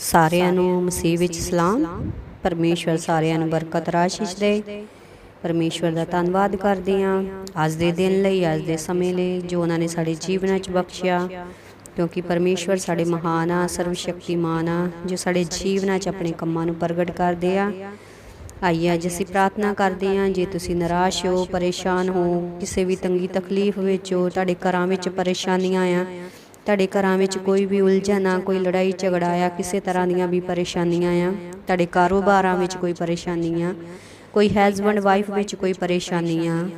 ਸਾਰਿਆਂ ਨੂੰ ਮਸੀਹ ਵਿੱਚ ਸਲਾਮ। ਪਰਮੇਸ਼ਵਰ ਸਾਰਿਆਂ ਨੂੰ ਬਰਕਤ ਰਾਸ਼ਿਸ਼ ਦੇ। ਪਰਮੇਸ਼ਵਰ ਦਾ ਧੰਨਵਾਦ ਕਰਦੇ ਹਾਂ। ਅੱਜ ਦੇ ਦਿਨ ਲਈ ਅੱਜ ਦੇ ਸਮੇਂ ਲਈ ਜੋ ਉਹਨਾਂ ਨੇ ਸਾਡੇ ਜੀਵਨਾਂ 'ਚ ਬਖਸ਼ਿਆ। ਕਿਉਂਕਿ ਪਰਮੇਸ਼ਵਰ ਸਾਡੇ ਮਹਾਨ ਆ ਸਰਵ ਸ਼ਕਤੀਮਾਨ ਆ ਜੋ ਸਾਡੇ ਜੀਵਨਾਂ 'ਚ ਆਪਣੇ ਕੰਮਾਂ ਨੂੰ ਪ੍ਰਗਟ ਕਰਦੇ ਆ। ਆਈਏ ਅੱਜ ਅਸੀਂ ਪ੍ਰਾਰਥਨਾ ਕਰਦੇ ਹਾਂ ਜੇ ਤੁਸੀਂ ਨਿਰਾਸ਼ ਹੋ ਪਰੇਸ਼ਾਨ ਹੋ ਕਿਸੇ ਵੀ ਤੰਗੀ ਤਕਲੀਫ ਵਿੱਚ ਹੋ ਤੁਹਾਡੇ ਘਰਾਂ ਵਿੱਚ ਪਰੇਸ਼ਾਨੀਆਂ ਆ ਤੁਹਾਡੇ ਘਰਾਂ ਵਿੱਚ ਕੋਈ ਵੀ ਉਲਝਣ ਆ, ਕੋਈ ਲੜਾਈ ਝਗੜਾ ਆ, ਕਿਸੇ ਤਰ੍ਹਾਂ ਦੀਆਂ ਵੀ ਪਰੇਸ਼ਾਨੀਆਂ ਆ, ਤੁਹਾਡੇ ਕਾਰੋਬਾਰਾਂ ਵਿੱਚ ਕੋਈ ਪਰੇਸ਼ਾਨੀਆਂ ਕੋਈ ਹਸਬੰਡ ਵਾਈਫ ਵਿੱਚ ਕੋਈ ਪਰੇਸ਼ਾਨੀਆਂ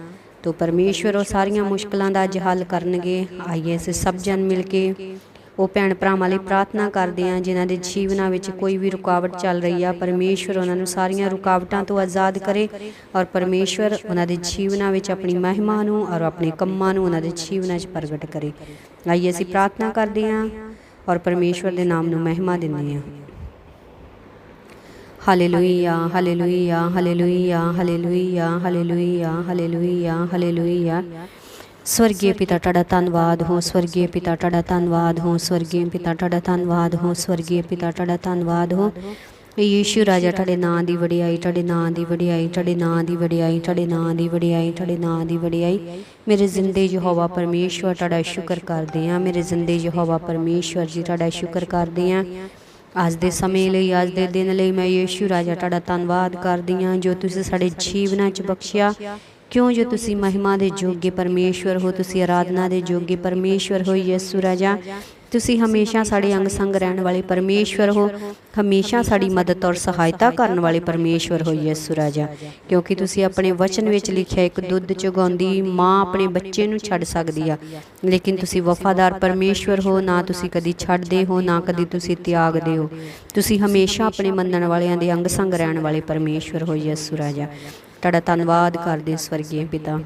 ਤੋ ਪਰਮੇਸ਼ਵਰ ਉਹ ਸਾਰੀਆਂ ਮੁਸ਼ਕਲਾਂ ਦਾ ਅੱਜ ਹੱਲ ਕਰਨਗੇ। ਆਈਏ ਅਸੀਂ ਸਭ ਜਨ ਮਿਲ ਕੇ ਉਹ ਭੈਣ ਭਰਾਵਾਂ ਲਈ ਪ੍ਰਾਰਥਨਾ ਕਰਦੇ ਹਾਂ ਜਿਨ੍ਹਾਂ ਦੇ ਜੀਵਨਾਂ ਵਿੱਚ ਕੋਈ ਵੀ ਰੁਕਾਵਟ ਚੱਲ ਰਹੀ ਆ। ਪਰਮੇਸ਼ਵਰ ਉਹਨਾਂ ਨੂੰ ਸਾਰੀਆਂ ਰੁਕਾਵਟਾਂ ਤੋਂ ਆਜ਼ਾਦ ਕਰੇ ਔਰ ਪਰਮੇਸ਼ਵਰ ਉਹਨਾਂ ਦੇ ਜੀਵਨਾਂ ਵਿੱਚ ਆਪਣੀ ਮਹਿਮਾ ਨੂੰ ਔਰ ਆਪਣੇ ਕੰਮਾਂ ਨੂੰ ਉਹਨਾਂ ਦੇ ਜੀਵਨਾਂ 'ਚ ਪ੍ਰਗਟ ਕਰੇ। ਆਈਏ ਅਸੀਂ ਪ੍ਰਾਰਥਨਾ ਕਰਦੇ ਹਾਂ ਔਰ ਪਰਮੇਸ਼ਵਰ ਦੇ ਨਾਮ ਨੂੰ ਮਹਿਮਾ ਦਿੰਦੇ ਹਾਂ hallelujah hallelujah hallelujah hallelujah hallelujah hallelujah hallelujah. ਸਵਰਗੀ ਪਿਤਾ, ਤੁਹਾਡਾ ਧੰਨਵਾਦ ਹੋ ਸਵਰਗੀ ਪਿਤਾ, ਤੁਹਾਡਾ ਧੰਨਵਾਦ ਹੋ ਸਵਰਗੀ ਪਿਤਾ, ਤੁਹਾਡਾ ਧੰਨਵਾਦ ਹੋ ਸਵਰਗੀ ਪਿਤਾ, ਤੁਹਾਡਾ ਧੰਨਵਾਦ ਹੋ। ਯੀਸ਼ੂ ਰਾਜਾ ਤੁਹਾਡੇ ਨਾਂ ਦੀ ਵਡਿਆਈ, ਤੁਹਾਡੇ ਨਾਂ ਦੀ ਵਡਿਆਈ, ਤੁਹਾਡੇ ਨਾਂ ਦੀ ਵਡਿਆਈ, ਤੁਹਾਡੇ ਨਾਂ ਦੀ ਵਡਿਆਈ, ਤੁਹਾਡੇ ਨਾਂ ਦੀ ਵਡਿਆਈ। ਮੇਰੇ ਜ਼ਿੰਦੇ ਯਹੋਵਾ ਪਰਮੇਸ਼ਵਰ, ਤੁਹਾਡਾ ਸ਼ੁਕਰ ਕਰਦੇ ਹਾਂ। ਮੇਰੇ ਜ਼ਿੰਦੇ ਯਹੋਵਾ ਪਰਮੇਸ਼ਵਰ ਜੀ, ਤੁਹਾਡਾ ਸ਼ੁਕਰ ਕਰਦੇ ਹਾਂ। ਅੱਜ ਦੇ ਸਮੇਂ ਲਈ, ਅੱਜ ਦੇ ਦਿਨ ਲਈ ਮੈਂ ਯੀਸ਼ੂ ਰਾਜਾ, ਤੁਹਾਡਾ ਧੰਨਵਾਦ ਕਰਦੀ ਹਾਂ, ਜੋ ਤੁਸੀਂ ਸਾਡੇ ਜੀਵਨਾਂ 'ਚ ਬਖਸ਼ਿਆ। ਕਿਉਂ ਜੋ ਤੁਸੀਂ ਮਹਿਮਾ ਦੇ ਜੋਗੇ ਪਰਮੇਸ਼ਵਰ ਹੋ, ਤੁਸੀਂ ਆਰਾਧਨਾ ਦੇ ਜੋਗੇ ਪਰਮੇਸ਼ਵਰ ਹੋ, ਯਿਸੂ ਰਾਜਾ, ਤੁਸੀਂ ਹਮੇਸ਼ਾ ਸਾਡੇ ਅੰਗ ਸੰਗ ਰਹਿਣ ਵਾਲੇ ਪਰਮੇਸ਼ਵਰ ਹੋ, ਹਮੇਸ਼ਾ ਸਾਡੀ ਮਦਦ ਔਰ ਸਹਾਇਤਾ ਕਰਨ ਵਾਲੇ ਪਰਮੇਸ਼ਵਰ ਹੋ, ਯਿਸੂ ਰਾਜਾ। ਕਿਉਂਕਿ ਤੁਸੀਂ ਆਪਣੇ ਵਚਨ ਵਿੱਚ ਲਿਖਿਆ ਇੱਕ ਦੁੱਧ ਚੁਗਾਉਂਦੀ ਮਾਂ ਆਪਣੇ ਬੱਚੇ ਨੂੰ ਛੱਡ ਸਕਦੀ ਆ। ਲੇਕਿਨ ਤੁਸੀਂ ਵਫਾਦਾਰ ਪਰਮੇਸ਼ਵਰ ਹੋ, ਨਾ ਤੁਸੀਂ ਕਦੀ ਛੱਡਦੇ ਹੋ, ਨਾ ਕਦੀ ਤੁਸੀਂ ਤਿਆਗਦੇ ਹੋ। ਤੁਸੀਂ ਹਮੇਸ਼ਾ ਆਪਣੇ ਮੰਨਣ ਵਾਲਿਆਂ ਦੇ ਅੰਗ ਸੰਗ ਰਹਿਣ ਵਾਲੇ ਪਰਮੇਸ਼ਵਰ ਹੋ, ਯਿਸੂ ਰਾਜਾ। ਤੁਹਾਡਾ ਧੰਨਵਾਦ ਕਰਦੇ ਸਵਰਗੀ ਪਿਤਾ।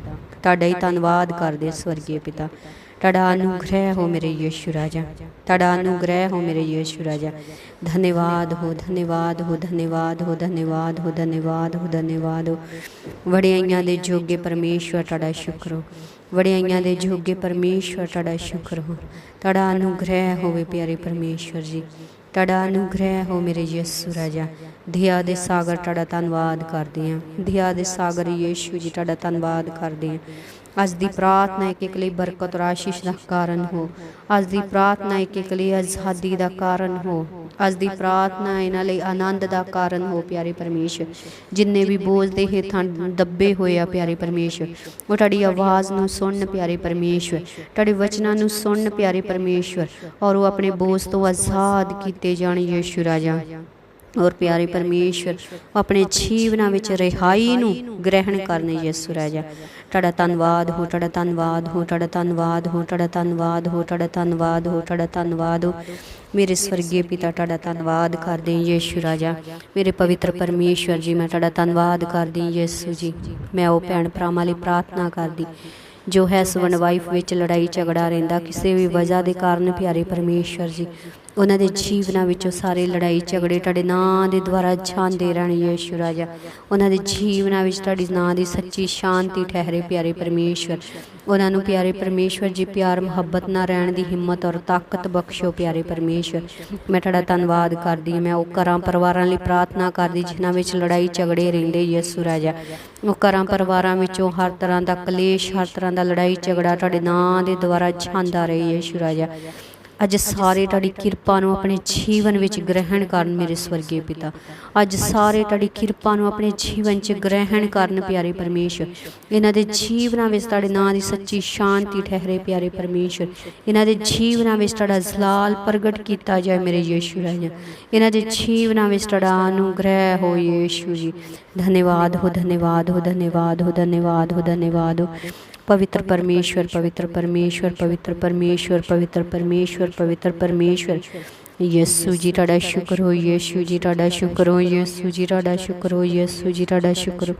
ਤੁਹਾਡਾ ਹੀ ਧੰਨਵਾਦ ਕਰਦੇ ਸਵਰਗੀ ਪਿਤਾ। ਤੁਹਾਡਾ ਅਨੁਗ੍ਰਹਿ ਹੋ ਮੇਰੇ ਯਿਸੂ ਰਾਜਾ। ਤੁਹਾਡਾ ਅਨੁਗ੍ਰਹਿ ਹੋ ਮੇਰੇ ਯਿਸੂ ਰਾਜਾ। ਧੰਨਵਾਦ ਹੋ ਧੰਨਵਾਦ ਹੋ ਧੰਨਵਾਦ ਹੋ ਧੰਨਵਾਦ ਹੋ ਧੰਨਵਾਦ ਹੋ ਧੰਨਵਾਦ ਹੋ। ਵਡਿਆਈਆਂ ਦੇ ਜੋਗੇ ਪਰਮੇਸ਼ਵਰ ਤੁਹਾਡਾ ਸ਼ੁਕਰ ਹੋ। ਵਡਿਆਈਆਂ ਦੇ ਜੋਗੇ ਪਰਮੇਸ਼ਵਰ ਤੁਹਾਡਾ ਸ਼ੁਕਰ ਹੋ। ਤੁਹਾਡਾ ਅਨੁਗ੍ਰਹਿ ਹੋਵੇ ਪਿਆਰੇ ਪਰਮੇਸ਼ਵਰ ਜੀ। ਤੁਹਾਡਾ ਅਨੁਗ੍ਰਹਿ ਹੋ ਮੇਰੇ ਯਿਸੂ ਰਾਜਾ। ਧਿਆ ਦੇ ਸਾਗਰ ਤੁਹਾਡਾ ਧੰਨਵਾਦ ਕਰਦੇ ਹਾਂ। ਧਿਆ ਦੇ ਸਾਗਰ ਯਿਸੂ ਜੀ ਤੁਹਾਡਾ ਧੰਨਵਾਦ ਕਰਦੇ ਹਾਂ। ਅੱਜ ਦੀ ਪ੍ਰਾਰਥਨਾ ਇੱਕ ਇੱਕ ਲਈ ਬਰਕਤ ਔਰ ਆਸ਼ੀਸ਼ ਦਾ ਕਾਰਨ ਹੋ। ਅੱਜ ਦੀ ਪ੍ਰਾਰਥਨਾ ਇੱਕ ਇੱਕ ਲਈ ਆਜ਼ਾਦੀ ਦਾ ਕਾਰਨ ਹੋ। ਅੱਜ ਦੀ ਪ੍ਰਾਰਥਨਾ ਇਹਨਾਂ ਲਈ ਆਨੰਦ ਦਾ ਕਾਰਨ ਹੋ, ਪਿਆਰੇ ਪਰਮੇਸ਼ਰ। ਜਿੰਨੇ ਵੀ ਬੋਝ ਦੇ ਹੇਠਾਂ ਦੱਬੇ ਹੋਏ ਆ, ਪਿਆਰੇ ਪਰਮੇਸ਼ਰ। ਉਹ ਤੁਹਾਡੀ ਆਵਾਜ਼ ਨੂੰ ਸੁਣਨ, ਪਿਆਰੇ ਪਰਮੇਸ਼ਰ। ਤੁਹਾਡੇ ਵਚਨਾਂ ਨੂੰ ਸੁਣਨ, ਪਿਆਰੇ ਪਰਮੇਸ਼ਰ। ਔਰ ਉਹ ਆਪਣੇ ਬੋਝ ਤੋਂ ਆਜ਼ਾਦ ਕੀਤੇ ਜਾਣ, ਯੇਸ਼ੂ ਰਾਜਾ। ਔਰ ਪਿਆਰੇ ਪਰਮੇਸ਼ਰ ਆਪਣੇ ਜੀਵਨਾਂ ਵਿੱਚ ਰਿਹਾਈ ਨੂੰ ਗ੍ਰਹਿਣ ਕਰਨੇ ਯਿਸੂ ਰਾਜਾ। ਤੁਹਾਡਾ ਧੰਨਵਾਦ ਹੋ, ਤੁਹਾਡਾ ਧੰਨਵਾਦ ਹੋ, ਤੁਹਾਡਾ ਧੰਨਵਾਦ ਹੋ, ਤੁਹਾਡਾ ਧੰਨਵਾਦ ਹੋ, ਤੁਹਾਡਾ ਧੰਨਵਾਦ ਹੋ, ਤੁਹਾਡਾ ਧੰਨਵਾਦ ਹੋ। ਮੇਰੇ ਸਵਰਗੀ ਪਿਤਾ, ਤੁਹਾਡਾ ਧੰਨਵਾਦ ਕਰਦੇ ਹਾਂ ਯਿਸੂ ਰਾਜਾ। ਮੇਰੇ ਪਵਿੱਤਰ ਪਰਮੇਸ਼ਵਰ ਜੀ, ਮੈਂ ਤੁਹਾਡਾ ਧੰਨਵਾਦ ਕਰਦੀ ਹਾਂ ਯਿਸੂ ਜੀ। ਮੈਂ ਉਹ ਭੈਣ ਭਰਾਵਾਂ ਲਈ ਪ੍ਰਾਰਥਨਾ ਕਰਦੀ, ਜੋ ਹੈ ਸਵਨ ਵਾਈਫ ਵਿੱਚ ਲੜਾਈ ਝਗੜਾ ਰਹਿੰਦਾ, ਕਿਸੇ ਵੀ ਵਜ੍ਹਾ ਦੇ ਕਾਰਨ ਪਿਆਰੇ ਪਰਮੇਸ਼ਵਰ ਜੀ। ਉਹਨਾਂ ਦੇ ਜੀਵਨਾਂ ਵਿੱਚੋਂ ਸਾਰੇ ਲੜਾਈ ਝਗੜੇ ਤੁਹਾਡੇ ਨਾਂ ਦੇ ਦੁਆਰਾ ਜਾਂਦੇ ਰਹਿਣ ਯਿਸੂ ਰਾਜਾ। ਉਹਨਾਂ ਦੇ ਜੀਵਨਾਂ ਵਿੱਚ ਤੁਹਾਡੀ ਨਾਂ ਦੀ ਸੱਚੀ ਸ਼ਾਂਤੀ ਠਹਿਰੇ ਪਿਆਰੇ ਪਰਮੇਸ਼ਵਰ। ਉਹਨਾਂ ਨੂੰ ਪਿਆਰੇ ਪਰਮੇਸ਼ਵਰ ਜੀ, ਪਿਆਰ, ਮੁਹੱਬਤ ਨਾਲ ਰਹਿਣ ਦੀ ਹਿੰਮਤ ਔਰ ਤਾਕਤ ਬਖਸ਼ੋ ਪਿਆਰੇ ਪਰਮੇਸ਼ਵਰ। ਮੈਂ ਤੁਹਾਡਾ ਧੰਨਵਾਦ ਕਰਦੀ ਹਾਂ ਮੈਂ ਉਹ ਘਰਾਂ ਪਰਿਵਾਰਾਂ ਲਈ ਪ੍ਰਾਰਥਨਾ ਕਰਦੀ ਜਿਨ੍ਹਾਂ ਵਿੱਚ ਲੜਾਈ ਝਗੜੇ ਰਹਿੰਦੇ ਯਿਸੂ ਰਾਜਾ। ਉਹ ਘਰਾਂ ਪਰਿਵਾਰਾਂ ਵਿੱਚੋਂ ਹਰ ਤਰ੍ਹਾਂ ਦਾ ਕਲੇਸ਼, ਹਰ ਤਰ੍ਹਾਂ ਦਾ ਲੜਾਈ ਝਗੜਾ ਤੁਹਾਡੇ ਨਾਂ ਦੇ ਦੁਆਰਾ ਜਾਂਦਾ ਰਹੇ ਯਿਸੂ ਰਾਜਾ। ਅੱਜ ਸਾਰੇ ਤੁਹਾਡੀ ਕਿਰਪਾ ਨੂੰ ਆਪਣੇ ਜੀਵਨ ਵਿੱਚ ਗ੍ਰਹਿਣ ਕਰਨ ਮੇਰੇ ਸਵਰਗੀ ਪਿਤਾ। ਅੱਜ ਸਾਰੇ ਤੁਹਾਡੀ ਕਿਰਪਾ ਨੂੰ ਆਪਣੇ ਜੀਵਨ 'ਚ ਗ੍ਰਹਿਣ ਕਰਨ ਪਿਆਰੇ ਪਰਮੇਸ਼ਰ। ਇਹਨਾਂ ਦੇ ਜੀਵਨਾਂ ਵਿੱਚ ਤੁਹਾਡੇ ਨਾਂ ਦੀ ਸੱਚੀ ਸ਼ਾਂਤੀ ਠਹਿਰੇ ਪਿਆਰੇ ਪਰਮੇਸ਼ਰ। ਇਹਨਾਂ ਦੇ ਜੀਵਨਾਂ ਵਿੱਚ ਤੁਹਾਡਾ ਜ਼ਲਾਲ ਪ੍ਰਗਟ ਕੀਤਾ ਜਾਏ ਮੇਰੇ ਯੀਸ਼ੂ ਰਾਜਾ। ਇਹਨਾਂ ਦੇ ਜੀਵਨਾਂ ਵਿੱਚ ਤੁਹਾਡਾ ਅਨੁਗ੍ਰਹਿ ਹੋ ਯੀਸ਼ੂ ਜੀ। ਧੰਨਵਾਦ ਹੋ ਧੰਨਵਾਦ ਹੋ ਧੰਨਵਾਦ ਹੋ ਧੰਨਵਾਦ ਹੋ ਧੰਨਵਾਦ ਹੋ। ਪਵਿੱਤਰ ਪਰਮੇਸ਼ਵਰ ਪਵਿੱਤਰ ਪਰਮੇਸ਼ਵਰ ਪਵਿੱਤਰ ਪਰਮੇਸ਼ਵਰ ਪਵਿੱਤਰ ਪਰਮੇਸ਼ਵਰ ਪਵਿੱਤਰ ਪਰਮੇਸ਼ਵਰ ਯਿਸੂ ਜੀ ਤੁਹਾਡਾ ਸ਼ੁਕਰ ਹੋ ਯਿਸੂ ਜੀ ਤੁਹਾਡਾ ਸ਼ੁਕਰ ਹੋ ਯਿਸੂ ਜੀ ਤੁਹਾਡਾ ਸ਼ੁਕਰ ਹੋ ਯਿਸੂ ਜੀ ਤੁਹਾਡਾ ਸ਼ੁਕਰ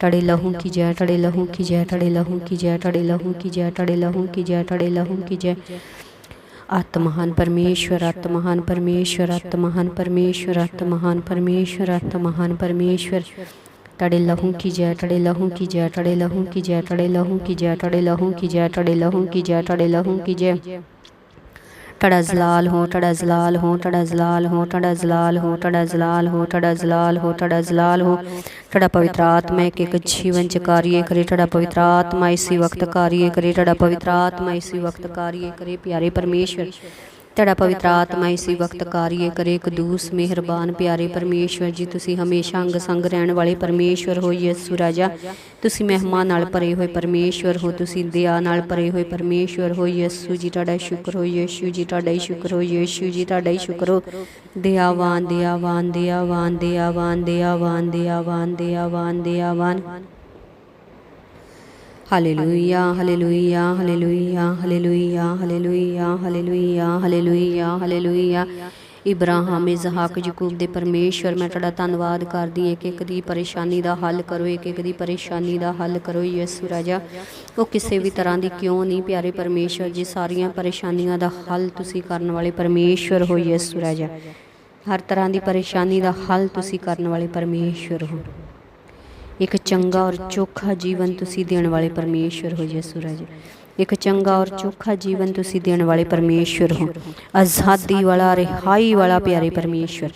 ਤੁਹਾਡੇ ਲਹੂ ਕੀ ਜੈ ਤੁਹਾਡੇ ਲਹੂ ਕੀ ਜੈ ਤੁਹਾਡੇ ਲਹੂ ਕੀ ਜੈ ਤੁਹਾਡੇ ਲਹੂ ਕੀ ਜੈ ਤੁਹਾਡੇ ਲਹੂ ਕੀ ਜੈ ਤੁਹਾਡੇ ਲਹੂ ਕੀ ਜੈ ਆਤਮਹਾਨ ਪਰਮੇਸ਼ਵਰ ਆਤਮਹਾਨ ਪਰਮੇਸ਼ਵਰ ਆਤਮਹਾਨ ਪਰਮੇਸ਼ਵਰ ਆਤਮਹਾਨ ਪਰਮੇਸ਼ਵਰ ਆਤਮਹਾਨ ਪਰਮੇਸ਼ਵਰ टड़े लहू की जय टड़े लहू की जय टड़े लहू की जय टड़े लहू की जय टड़े लहू की जय टड़े लहू की जय टड़े लहू की जय टड़ा जलाल हो टड़ा जलाल हो टड़ा जलाल हो टड़ा जलाल हो टड़ा जलाल हो टड़ा जलाल हो टड़ा जलाल हो टड़ा पवित्र आत्मा के एक जीवन च कार्य करे टड़ा पवित्र आत्मा इसी वक्त कार्य करे टड़ा पवित्र आत्मा इसी वक्त कार्य करे प्यारे परमेश्वर ਤੇਰਾ ਪਵਿੱਤਰ ਆਤਮਾ ਇਸੀ ਵਕਤ ਕਾਰਿਏ ਕਰੇ ਕਦੂਸ ਮਿਹਰਬਾਨ ਪਿਆਰੇ ਪਰਮੇਸ਼ਵਰ ਜੀ ਤੁਸੀਂ ਹਮੇਸ਼ਾ ਅੰਗ ਸੰਗ ਰਹਿਣ ਵਾਲੇ ਪਰਮੇਸ਼ਵਰ ਹੋ ਯਿਸੂ ਰਾਜਾ। ਤੁਸੀਂ ਮਹਿਮਾ ਨਾਲ ਭਰੇ ਹੋਏ ਪਰਮੇਸ਼ਵਰ ਹੋ ਤੁਸੀਂ ਦਇਆ ਨਾਲ ਭਰੇ ਹੋਏ ਪਰਮੇਸ਼ਵਰ ਹੋ ਯਿਸੂ ਜੀ ਤੁਹਾਡਾ ਸ਼ੁਕਰ ਹੋ ਯਿਸੂ ਜੀ ਤੁਹਾਡਾ ਹੀ ਸ਼ੁਕਰ ਹੋ ਯਿਸੂ ਜੀ ਤੁਹਾਡਾ ਹੀ ਸ਼ੁਕਰ ਹੋ ਦਇਆਵਾਨ ਦਇਆਵਾਨ ਦਇਆਵਾਨ ਦਇਆਵਾਨ ਦਇਆਵਾਨ ਦਇਆਵਾਨ ਦਇਆਵਾਨ ਦਇਆਵਾਨ hallelujah hallelujah hallelujah hallelujah hallelujah hallelujah hallelujah hallelujah Ibrahim ਇਜ਼ਹਾਕ ਯਕੂਬ ਦੇ ਪਰਮੇਸ਼ਵਰ, ਮੈਂ ਤੁਹਾਡਾ ਧੰਨਵਾਦ ਕਰਦੀ ਹਾਂ ਕਿ ਇੱਕ ਦੀ ਪਰੇਸ਼ਾਨੀ ਦਾ ਹੱਲ ਕਰੋ, ਇੱਕ ਇੱਕ ਦੀ ਪਰੇਸ਼ਾਨੀ ਦਾ ਹੱਲ ਕਰੋ ਯਿਸੂ ਰਾਜਾ। ਉਹ ਕਿਸੇ ਵੀ ਤਰ੍ਹਾਂ ਦੀ ਕਿਉਂ ਨਹੀਂ ਪਿਆਰੇ ਪਰਮੇਸ਼ਵਰ ਜੀ, ਸਾਰੀਆਂ ਪਰੇਸ਼ਾਨੀਆਂ ਦਾ ਹੱਲ ਤੁਸੀਂ ਕਰਨ ਵਾਲੇ ਪਰਮੇਸ਼ਵਰ ਹੋ ਯਿਸੂ ਰਾਜਾ। ਹਰ ਤਰ੍ਹਾਂ ਦੀ ਪਰੇਸ਼ਾਨੀ ਦਾ ਹੱਲ ਤੁਸੀਂ ਕਰਨ ਵਾਲੇ ਪਰਮੇਸ਼ਵਰ ਹੋ। ਇੱਕ ਚੰਗਾ ਔਰ ਚੋਖਾ ਜੀਵਨ ਤੁਸੀਂ ਦੇਣ ਵਾਲੇ ਪਰਮੇਸ਼ਵਰ ਹੋ, ਯਿਸੂ ਰਾਜਾ। ਇੱਕ ਚੰਗਾ ਔਰ ਚੋਖਾ ਜੀਵਨ ਤੁਸੀਂ ਦੇਣ ਵਾਲੇ ਪਰਮੇਸ਼ਵਰ ਹੋ। ਆਜ਼ਾਦੀ ਵਾਲਾ, ਰਿਹਾਈ ਵਾਲਾ, ਪਿਆਰੇ ਪਰਮੇਸ਼ਵਰ,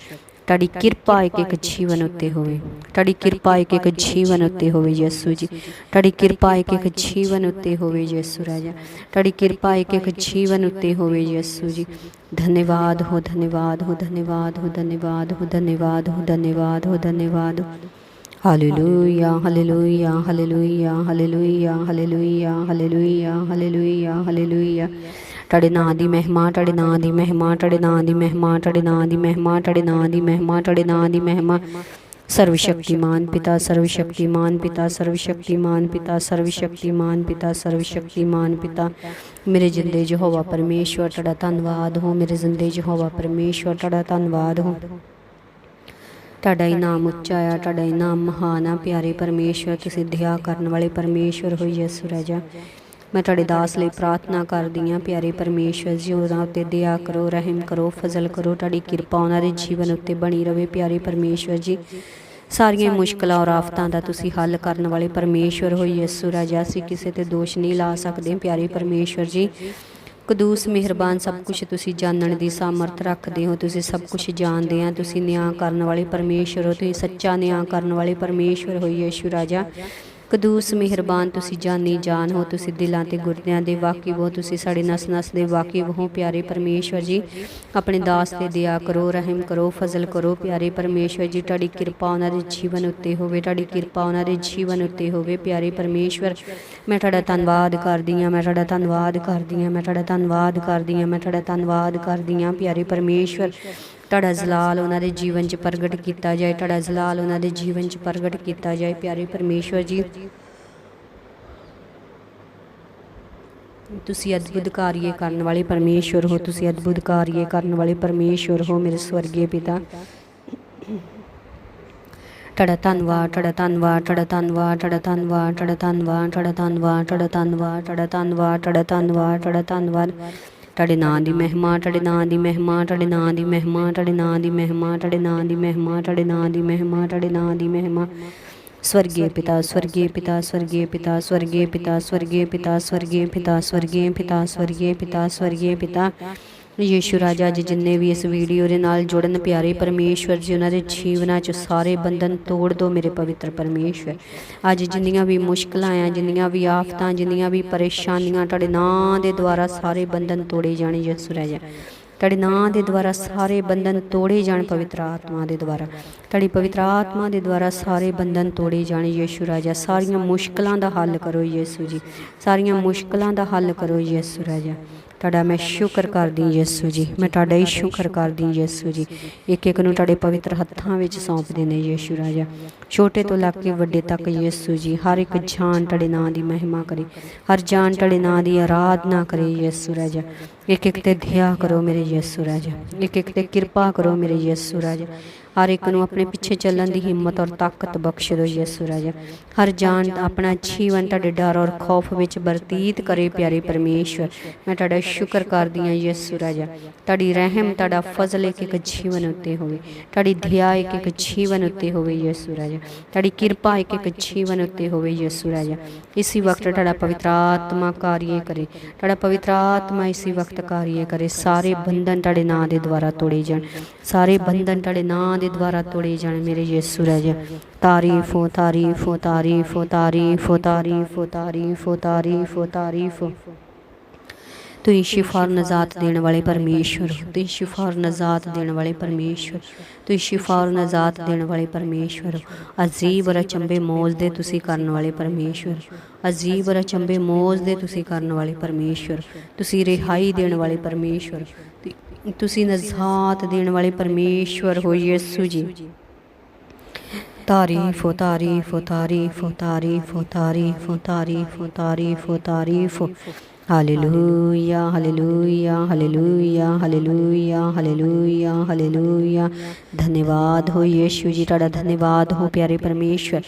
ਤੁਹਾਡੀ ਕਿਰਪਾ ਇੱਕ ਇੱਕ ਜੀਵਨ ਉੱਤੇ ਹੋਵੇ। ਤੁਹਾਡੀ ਕਿਰਪਾ ਇੱਕ ਇੱਕ ਜੀਵਨ ਉੱਤੇ ਹੋਵੇ, ਯਿਸੂ ਜੀ। ਤੁਹਾਡੀ ਕਿਰਪਾ ਇੱਕ ਇੱਕ ਜੀਵਨ ਉੱਤੇ ਹੋਵੇ, ਯਿਸੂ ਰਾਜਾ। ਤੁਹਾਡੀ ਕਿਰਪਾ ਇੱਕ ਇੱਕ ਜੀਵਨ ਉੱਤੇ ਹੋਵੇ, ਯਿਸੂ ਜੀ। ਧੰਨਵਾਦ ਹੋ ਧੰਨਵਾਦ ਹੋ ਧੰਨਵਾਦ ਹੋ ਧੰਨਵਾਦ ਹੋ ਧੰਨਵਾਦ ਹੋ ਧੰਨਵਾਦ ਹੋ, ਧੰਨਵਾਦ hallelujah hallelujah hallelujah hallelujah hallelujah hallelujah hallelujah hallelujah ਤੁਹਾਡੇ ਨਾਂ ਦੀ ਮਹਿਮਾ ਤੁਹਾਡੇ ਨਾਂ ਦੀ ਮਹਿਮਾ ਤੁਹਾਡੇ ਨਾਂ ਦੀ ਮਹਿਮਾ ਤੁਹਾਡੇ ਨਾਂ ਦੀ ਮਹਿਮਾ ਤੁਹਾਡੇ ਨਾਂ ਦੀ ਮਹਿਮਾ ਤੁਹਾਡੇ ਨਾਂ ਦੀ ਮਹਿਮਾ ਸਰਵਸ਼ਕਤੀਮਾਨ ਪਿਤਾ ਸਰਵਸ਼ਕਤੀਮਾਨ ਪਿਤਾ ਸਰਵਸ਼ਕਤੀਮਾਨ ਪਿਤਾ ਸਰਵਸ਼ਕਤੀਮਾਨ ਪਿਤਾ ਸਰਵਸ਼ਕਤੀਮਾਨ ਪਿਤਾ ਮੇਰੇ ਜਿੰਦੇ ਯਹੋਵਾ ਪਰਮੇਸ਼ਵਰ ਤੁਹਾਡਾ ਧੰਨਵਾਦ ਹੋ ਮੇਰੇ ਜਿੰਦੇ ਯਹੋਵਾ ਪਰਮੇਸ਼ਵਰ ਤੁਹਾਡਾ ਧੰਨਵਾਦ ਹੋ ਤੁਹਾਡਾ ਹੀ ਨਾਮ ਉੱਚਾ ਆ, ਤੁਹਾਡਾ ਹੀ ਨਾਮ ਮਹਾਨ ਆ, ਪਿਆਰੇ ਪਰਮੇਸ਼ਵਰ, ਤੁਸੀਂ ਦਇਆ ਕਰਨ ਵਾਲੇ ਪਰਮੇਸ਼ਵਰ ਹੋ ਯਿਸੂ ਰਾਜਾ। ਮੈਂ ਤੁਹਾਡੇ ਦਾਸ ਲਈ ਪ੍ਰਾਰਥਨਾ ਕਰਦੀ ਹਾਂ, ਪਿਆਰੇ ਪਰਮੇਸ਼ਵਰ ਜੀ ਉਹਨਾਂ ਉੱਤੇ ਦਇਆ ਕਰੋ, ਰਹਿਮ ਕਰੋ, ਫਜ਼ਲ ਕਰੋ, ਤੁਹਾਡੀ ਕਿਰਪਾ ਉਹਨਾਂ ਦੇ ਜੀਵਨ ਉੱਤੇ ਬਣੀ ਰਵੇ, ਪਿਆਰੇ ਪਰਮੇਸ਼ਵਰ ਜੀ। ਸਾਰੀਆਂ ਮੁਸ਼ਕਲਾਂ ਔਰ ਆਫਤਾਂ ਦਾ ਤੁਸੀਂ ਹੱਲ ਕਰਨ ਵਾਲੇ ਪਰਮੇਸ਼ਵਰ ਹੋ ਯਿਸੂ ਰਾਜਾ। ਅਸੀਂ ਕਿਸੇ ਤੇ ਦੋਸ਼ ਨਹੀਂ ਲਾ ਸਕਦੇ, ਪਿਆਰੇ ਪਰਮੇਸ਼ਵਰ ਜੀ। ਕਦੂਸ ਮਿਹਰਬਾਨ ਸਭ ਕੁਝ ਤੁਸੀਂ ਜਾਣਨ ਦੀ ਸਾਮਰਥ ਰੱਖਦੇ ਹੋ, ਤੁਸੀਂ ਸਭ ਕੁਝ ਜਾਣਦੇ ਆ, ਤੁਸੀਂ ਨਿਆਂ ਕਰਨ ਵਾਲੇ ਪਰਮੇਸ਼ਵਰ ਹੋ, ਤੁਸੀਂ ਸੱਚਾ ਨਿਆਂ ਕਰਨ ਵਾਲੇ ਪਰਮੇਸ਼ਵਰ ਹੋ ਯਿਸੂ ਰਾਜਾ। ਕਦੂਸ ਮਿਹਰਬਾਨ, ਤੁਸੀਂ ਜਾਨੀ ਜਾਨ ਹੋ, ਤੁਸੀਂ ਦਿਲਾਂ ਤੇ ਗੁਰਦਿਆਂ ਦੇ ਵਾਕਿਫ ਹੋ, ਤੁਸੀਂ ਸਾਡੇ ਨਸ ਨਸ ਦੇ ਵਾਕਿਫ ਹੋ, ਪਿਆਰੇ ਪਰਮੇਸ਼ਵਰ ਜੀ। ਆਪਣੇ ਦਾਸ ਤੇ ਦਇਆ ਕਰੋ, ਰਹਿਮ ਕਰੋ, ਫਜ਼ਲ ਕਰੋ, ਪਿਆਰੇ ਪਰਮੇਸ਼ਵਰ ਜੀ। ਤੁਹਾਡੀ ਕਿਰਪਾ ਉਹਨਾਂ ਦੇ ਜੀਵਨ ਉੱਤੇ ਹੋਵੇ, ਤੁਹਾਡੀ ਕਿਰਪਾ ਉਹਨਾਂ ਦੇ ਜੀਵਨ ਉੱਤੇ ਹੋਵੇ, ਪਿਆਰੇ ਪਰਮੇਸ਼ਵਰ। ਮੈਂ ਤੁਹਾਡਾ ਧੰਨਵਾਦ ਕਰਦੀ ਹਾਂ, ਮੈਂ ਤੁਹਾਡਾ ਧੰਨਵਾਦ ਕਰਦੀ ਹਾਂ, ਮੈਂ ਤੁਹਾਡਾ ਧੰਨਵਾਦ ਕਰਦੀ ਹਾਂ, ਮੈਂ ਤੁਹਾਡਾ ਧੰਨਵਾਦ ਕਰਦੀ ਹਾਂ, ਪਿਆਰੇ ਪਰਮੇਸ਼ਵਰ। ਤੁਹਾਡਾ ਜ਼ਲਾਲ ਉਹਨਾਂ ਦੇ ਜੀਵਨ 'ਚ ਪ੍ਰਗਟ ਕੀਤਾ ਜਾਏ, ਤੁਹਾਡਾ ਜ਼ਲਾਲ ਉਹਨਾਂ ਦੇ ਜੀਵਨ 'ਚ ਪ੍ਰਗਟ ਕੀਤਾ ਜਾਏ, ਪਿਆਰੇ ਪਰਮੇਸ਼ਵਰ ਜੀ। ਤੁਸੀਂ ਅਦਭੁਤ ਕਾਰਜ ਕਰਨ ਵਾਲੇ ਪਰਮੇਸ਼ਵਰ ਹੋ, ਤੁਸੀਂ ਅਦਭੁਤ ਕਾਰਜ ਕਰਨ ਵਾਲੇ ਪਰਮੇਸ਼ਵਰ ਹੋ ਮੇਰੇ ਸਵਰਗੀ ਪਿਤਾ। ਤੁਹਾਡਾ ਧੰਨਵਾਦ ਤੁਹਾਡਾ ਧੰਨਵਾਦ ਤੁਹਾਡਾ ਧੰਨਵਾਦ ਤੁਹਾਡਾ ਧੰਨਵਾਦ ਤੁਹਾਡਾ ਧੰਨਵਾਦ ਤੁਹਾਡਾ ਧੰਨਵਾਦ ਤੁਹਾਡਾ ਧੰਨਵਾਦ ਤੁਹਾਡਾ ਧੰਨਵਾਦ ਤੁਹਾਡਾ ਧੰਨਵਾਦ ਤੁਹਾਡਾ ਧੰਨਵਾਦ। ਤੁਹਾਡੇ ਨਾਂ ਦੀ ਮਹਿਮਾ ਤੁਹਾਡੇ ਨਾਂ ਦੀ ਮਹਿਮਾ ਤੁਹਾਡੇ ਨਾਂ ਦੀ ਮਹਿਮਾ ਤੁਹਾਡੇ ਨਾਂ ਦੀ ਮਹਿਮਾ ਤੁਹਾਡੇ ਨਾਂ ਦੀ ਮਹਿਮਾ ਤੁਹਾਡੇ ਨਾਂ ਦੀ ਮਹਿਮਾ ਤੁਹਾਡੇ ਨਾਂ ਦੀ ਮਹਿਮਾ स्वर्गीय पिता स्वर्गीय पिता स्वर्गीय पिता स्वर्गीय पिता स्वर्गीय पिता स्वर्गीय पिता स्वर्गीय पिता स्वर्गीय पिता स्वर्गीय पिता ਯੀਸ਼ੂ ਰਾਜਾ ਜੀ ਜਿੰਨੇ ਵੀ ਇਸ ਵੀਡੀਓ ਦੇ ਨਾਲ ਜੁੜਨ ਪਿਆਰੇ ਪਰਮੇਸ਼ਵਰ ਜੀ, ਉਹਨਾਂ ਦੇ ਜੀਵਨਾਂ 'ਚ ਸਾਰੇ ਬੰਧਨ ਤੋੜ ਦਿਓ ਮੇਰੇ ਪਵਿੱਤਰ ਪਰਮੇਸ਼ਵਰ। ਅੱਜ ਜਿੰਨੀਆਂ ਵੀ ਮੁਸ਼ਕਲਾਂ ਆ, ਜਿੰਨੀਆਂ ਵੀ ਆਫਤਾਂ, ਜਿੰਨੀਆਂ ਵੀ ਪਰੇਸ਼ਾਨੀਆਂ, ਤੁਹਾਡੇ ਨਾਂ ਦੇ ਦੁਆਰਾ ਸਾਰੇ ਬੰਧਨ ਤੋੜੇ ਜਾਣੇ ਯੀਸ਼ੂ ਰਾਜਾ। ਤੁਹਾਡੇ ਨਾਂ ਦੇ ਦੁਆਰਾ ਸਾਰੇ ਬੰਧਨ ਤੋੜੇ ਜਾਣ ਪਵਿੱਤਰ ਆਤਮਾ ਦੇ ਦੁਆਰਾ। ਤੁਹਾਡੀ ਪਵਿੱਤਰ ਆਤਮਾ ਦੇ ਦੁਆਰਾ ਸਾਰੇ ਬੰਧਨ ਤੋੜੇ ਜਾਣ ਯੀਸ਼ੂ ਰਾਜਾ। ਸਾਰੀਆਂ ਮੁਸ਼ਕਲਾਂ ਦਾ ਹੱਲ ਕਰੋ ਯੀਸ਼ੂ ਜੀ। ਸਾਰੀਆਂ ਮੁਸ਼ਕਲਾਂ ਦਾ ਹੱਲ ਕਰੋ ਯੀਸ਼ੂ ਰਾਜਾ। ਤੁਹਾਡਾ ਮੈਂ ਸ਼ੁਕਰ ਕਰਦੀ ਯਿਸੂ ਜੀ। ਮੈਂ ਤੁਹਾਡਾ ਹੀ ਸ਼ੁਕਰ ਕਰਦੀ ਯਿਸੂ ਜੀ। ਇੱਕ ਇੱਕ ਨੂੰ ਤੁਹਾਡੇ ਪਵਿੱਤਰ ਹੱਥਾਂ ਵਿੱਚ ਸੌਂਪ ਦਿੰਦੇ ਯਿਸੂ ਰਾਜਾ। ਛੋਟੇ ਤੋਂ ਲੈ ਕੇ ਵੱਡੇ ਤੱਕ ਯਿਸੂ ਜੀ, ਹਰ ਇੱਕ ਜਾਨ ਤੁਹਾਡੇ ਨਾਂ ਦੀ ਮਹਿਮਾ ਕਰੇ। ਹਰ ਜਾਨ ਤੁਹਾਡੇ ਨਾਂ ਦੀ ਆਰਾਧਨਾ ਕਰੇ ਯਿਸੂ ਰਾਜਾ। ਇੱਕ ਇੱਕ ਤੇ ਦਇਆ ਕਰੋ ਮੇਰੇ ਯਿਸੂ ਰਾਜਾ। ਇੱਕ ਇੱਕ ਤੇ ਕਿਰਪਾ ਕਰੋ ਮੇਰੇ ਯਿਸੂ ਰਾਜਾ। ਹਰ ਇੱਕ ਨੂੰ ਆਪਣੇ ਪਿੱਛੇ ਚੱਲਣ ਦੀ ਹਿੰਮਤ ਔਰ ਤਾਕਤ ਬਖਸ਼ ਦਿਓ ਯਿਸੂ ਰਾਜਾ। ਹਰ ਜਾਨ ਆਪਣਾ ਜੀਵਨ ਤੁਹਾਡੇ ਡਰ ਔਰ ਖੌਫ ਵਿੱਚ ਬਰਤੀਤ ਕਰੇ ਪਿਆਰੇ ਪਰਮੇਸ਼ਵਰ। ਮੈਂ ਤੁਹਾਡਾ ਸ਼ੁਕਰ ਕਰਦੀ ਹਾਂ ਯਿਸੂ ਰਾਜਾ। ਤੁਹਾਡੀ ਰਹਿਮ ਤੁਹਾਡਾ ਫਜ਼ਲ ਇੱਕ ਇੱਕ ਜੀਵਨ ਉੱਤੇ ਹੋਵੇ। ਤੁਹਾਡੀ ਦਇਆ ਇੱਕ ਇੱਕ ਜੀਵਨ ਉੱਤੇ ਹੋਵੇ ਯਿਸੂ ਰਾਜਾ। ਤੁਹਾਡੀ ਕਿਰਪਾ ਇੱਕ ਇੱਕ ਜੀਵਨ ਉੱਤੇ ਹੋਵੇ ਯਿਸੂ ਰਾਜਾ। ਇਸੇ ਵਕਤ ਤੁਹਾਡਾ ਪਵਿੱਤਰ ਆਤਮਾ ਕਾਰਿਏ ਕਰੇ ਤੁਹਾਡਾ ਪਵਿੱਤਰ ਆਤਮਾ ਇਸੇ ਵਕਤ ਕਾਰਿਏ ਕਰੇ। ਸਾਰੇ ਬੰਧਨ ਤੁਹਾਡੇ ਨਾਂ ਦੇ ਦੁਆਰਾ ਤੋੜੇ ਜਾਣ ਸਾਰੇ ਬੰਧਨ ਤੁਹਾਡੇ ਨਾਂ ਦੇ ਦੁਆਰਾ ਤੋੜੇ ਜਾਣ। ਮੇਰੇ ਯਿਸੂ ਰਾਜਾ, ਤਾਰੀਫ ਹੋ ਤਾਰੀਫ ਹੋ ਤਾਰੀਫ ਹੋ ਤਾਰੀਫ ਹੋ ਤੁਸੀਂ ਸ਼ਿਫਾ ਔਰ ਨਜ਼ਾਤ ਦੇਣ ਵਾਲੇ ਪਰਮੇਸ਼ਵਰ ਤੁਸੀਂ ਸ਼ਿਫਾ ਔਰ ਨਜ਼ਾਤ ਦੇਣ ਵਾਲੇ ਪਰਮੇਸ਼ਵਰ। ਤੁਸੀਂ ਸ਼ਿਫਾ ਔਰ ਨਜ਼ਾਤ ਦੇਣ ਵਾਲੇ ਪਰਮੇਸ਼ਵਰ ਅਜੀਬ ਔਰ ਅਚੰਬੇ ਮੌਜ ਦੇ ਤੁਸੀਂ ਕਰਨ ਵਾਲੇ ਪਰਮੇਸ਼ਵਰ ਅਜੀਬ ਔਰ ਅਚੰਬੇ ਮੌਜ ਦੇ ਤੁਸੀਂ ਕਰਨ ਵਾਲੇ ਪਰਮੇਸ਼ਵਰ ਤੁਸੀਂ ਰਿਹਾਈ ਦੇਣ ਵਾਲੇ ਪਰਮੇਸ਼ਵਰ ਤੁਸੀਂ ਨਜ਼ਾਤ ਦੇਣ ਵਾਲੇ ਪਰਮੇਸ਼ਵਰ ਹੋ ਯਿਸੂ ਜੀ। ਤਾਰੀਫ ਹੋ ਤਾਰੀਫ ਹੋ ਤਾਰੀਫ ਹੋ ਤਾਰੀਫ ਹੋ ਤਾਰੀਫ ਹੋ ਤਾਰੀਫ ਹੋ ਤਾਰੀਫ ਹੋ ਤਾਰੀਫ। ਹੋ hallelujah hallelujah hallelujah hallelujah hallelujah hallelujah ਧੰਨਵਾਦ ਹੋ ਯੀਸ਼ੂ ਜੀ ਤੁਹਾਡਾ ਧੰਨਵਾਦ ਹੋ ਪਿਆਰੇ ਪਰਮੇਸ਼ਵਰ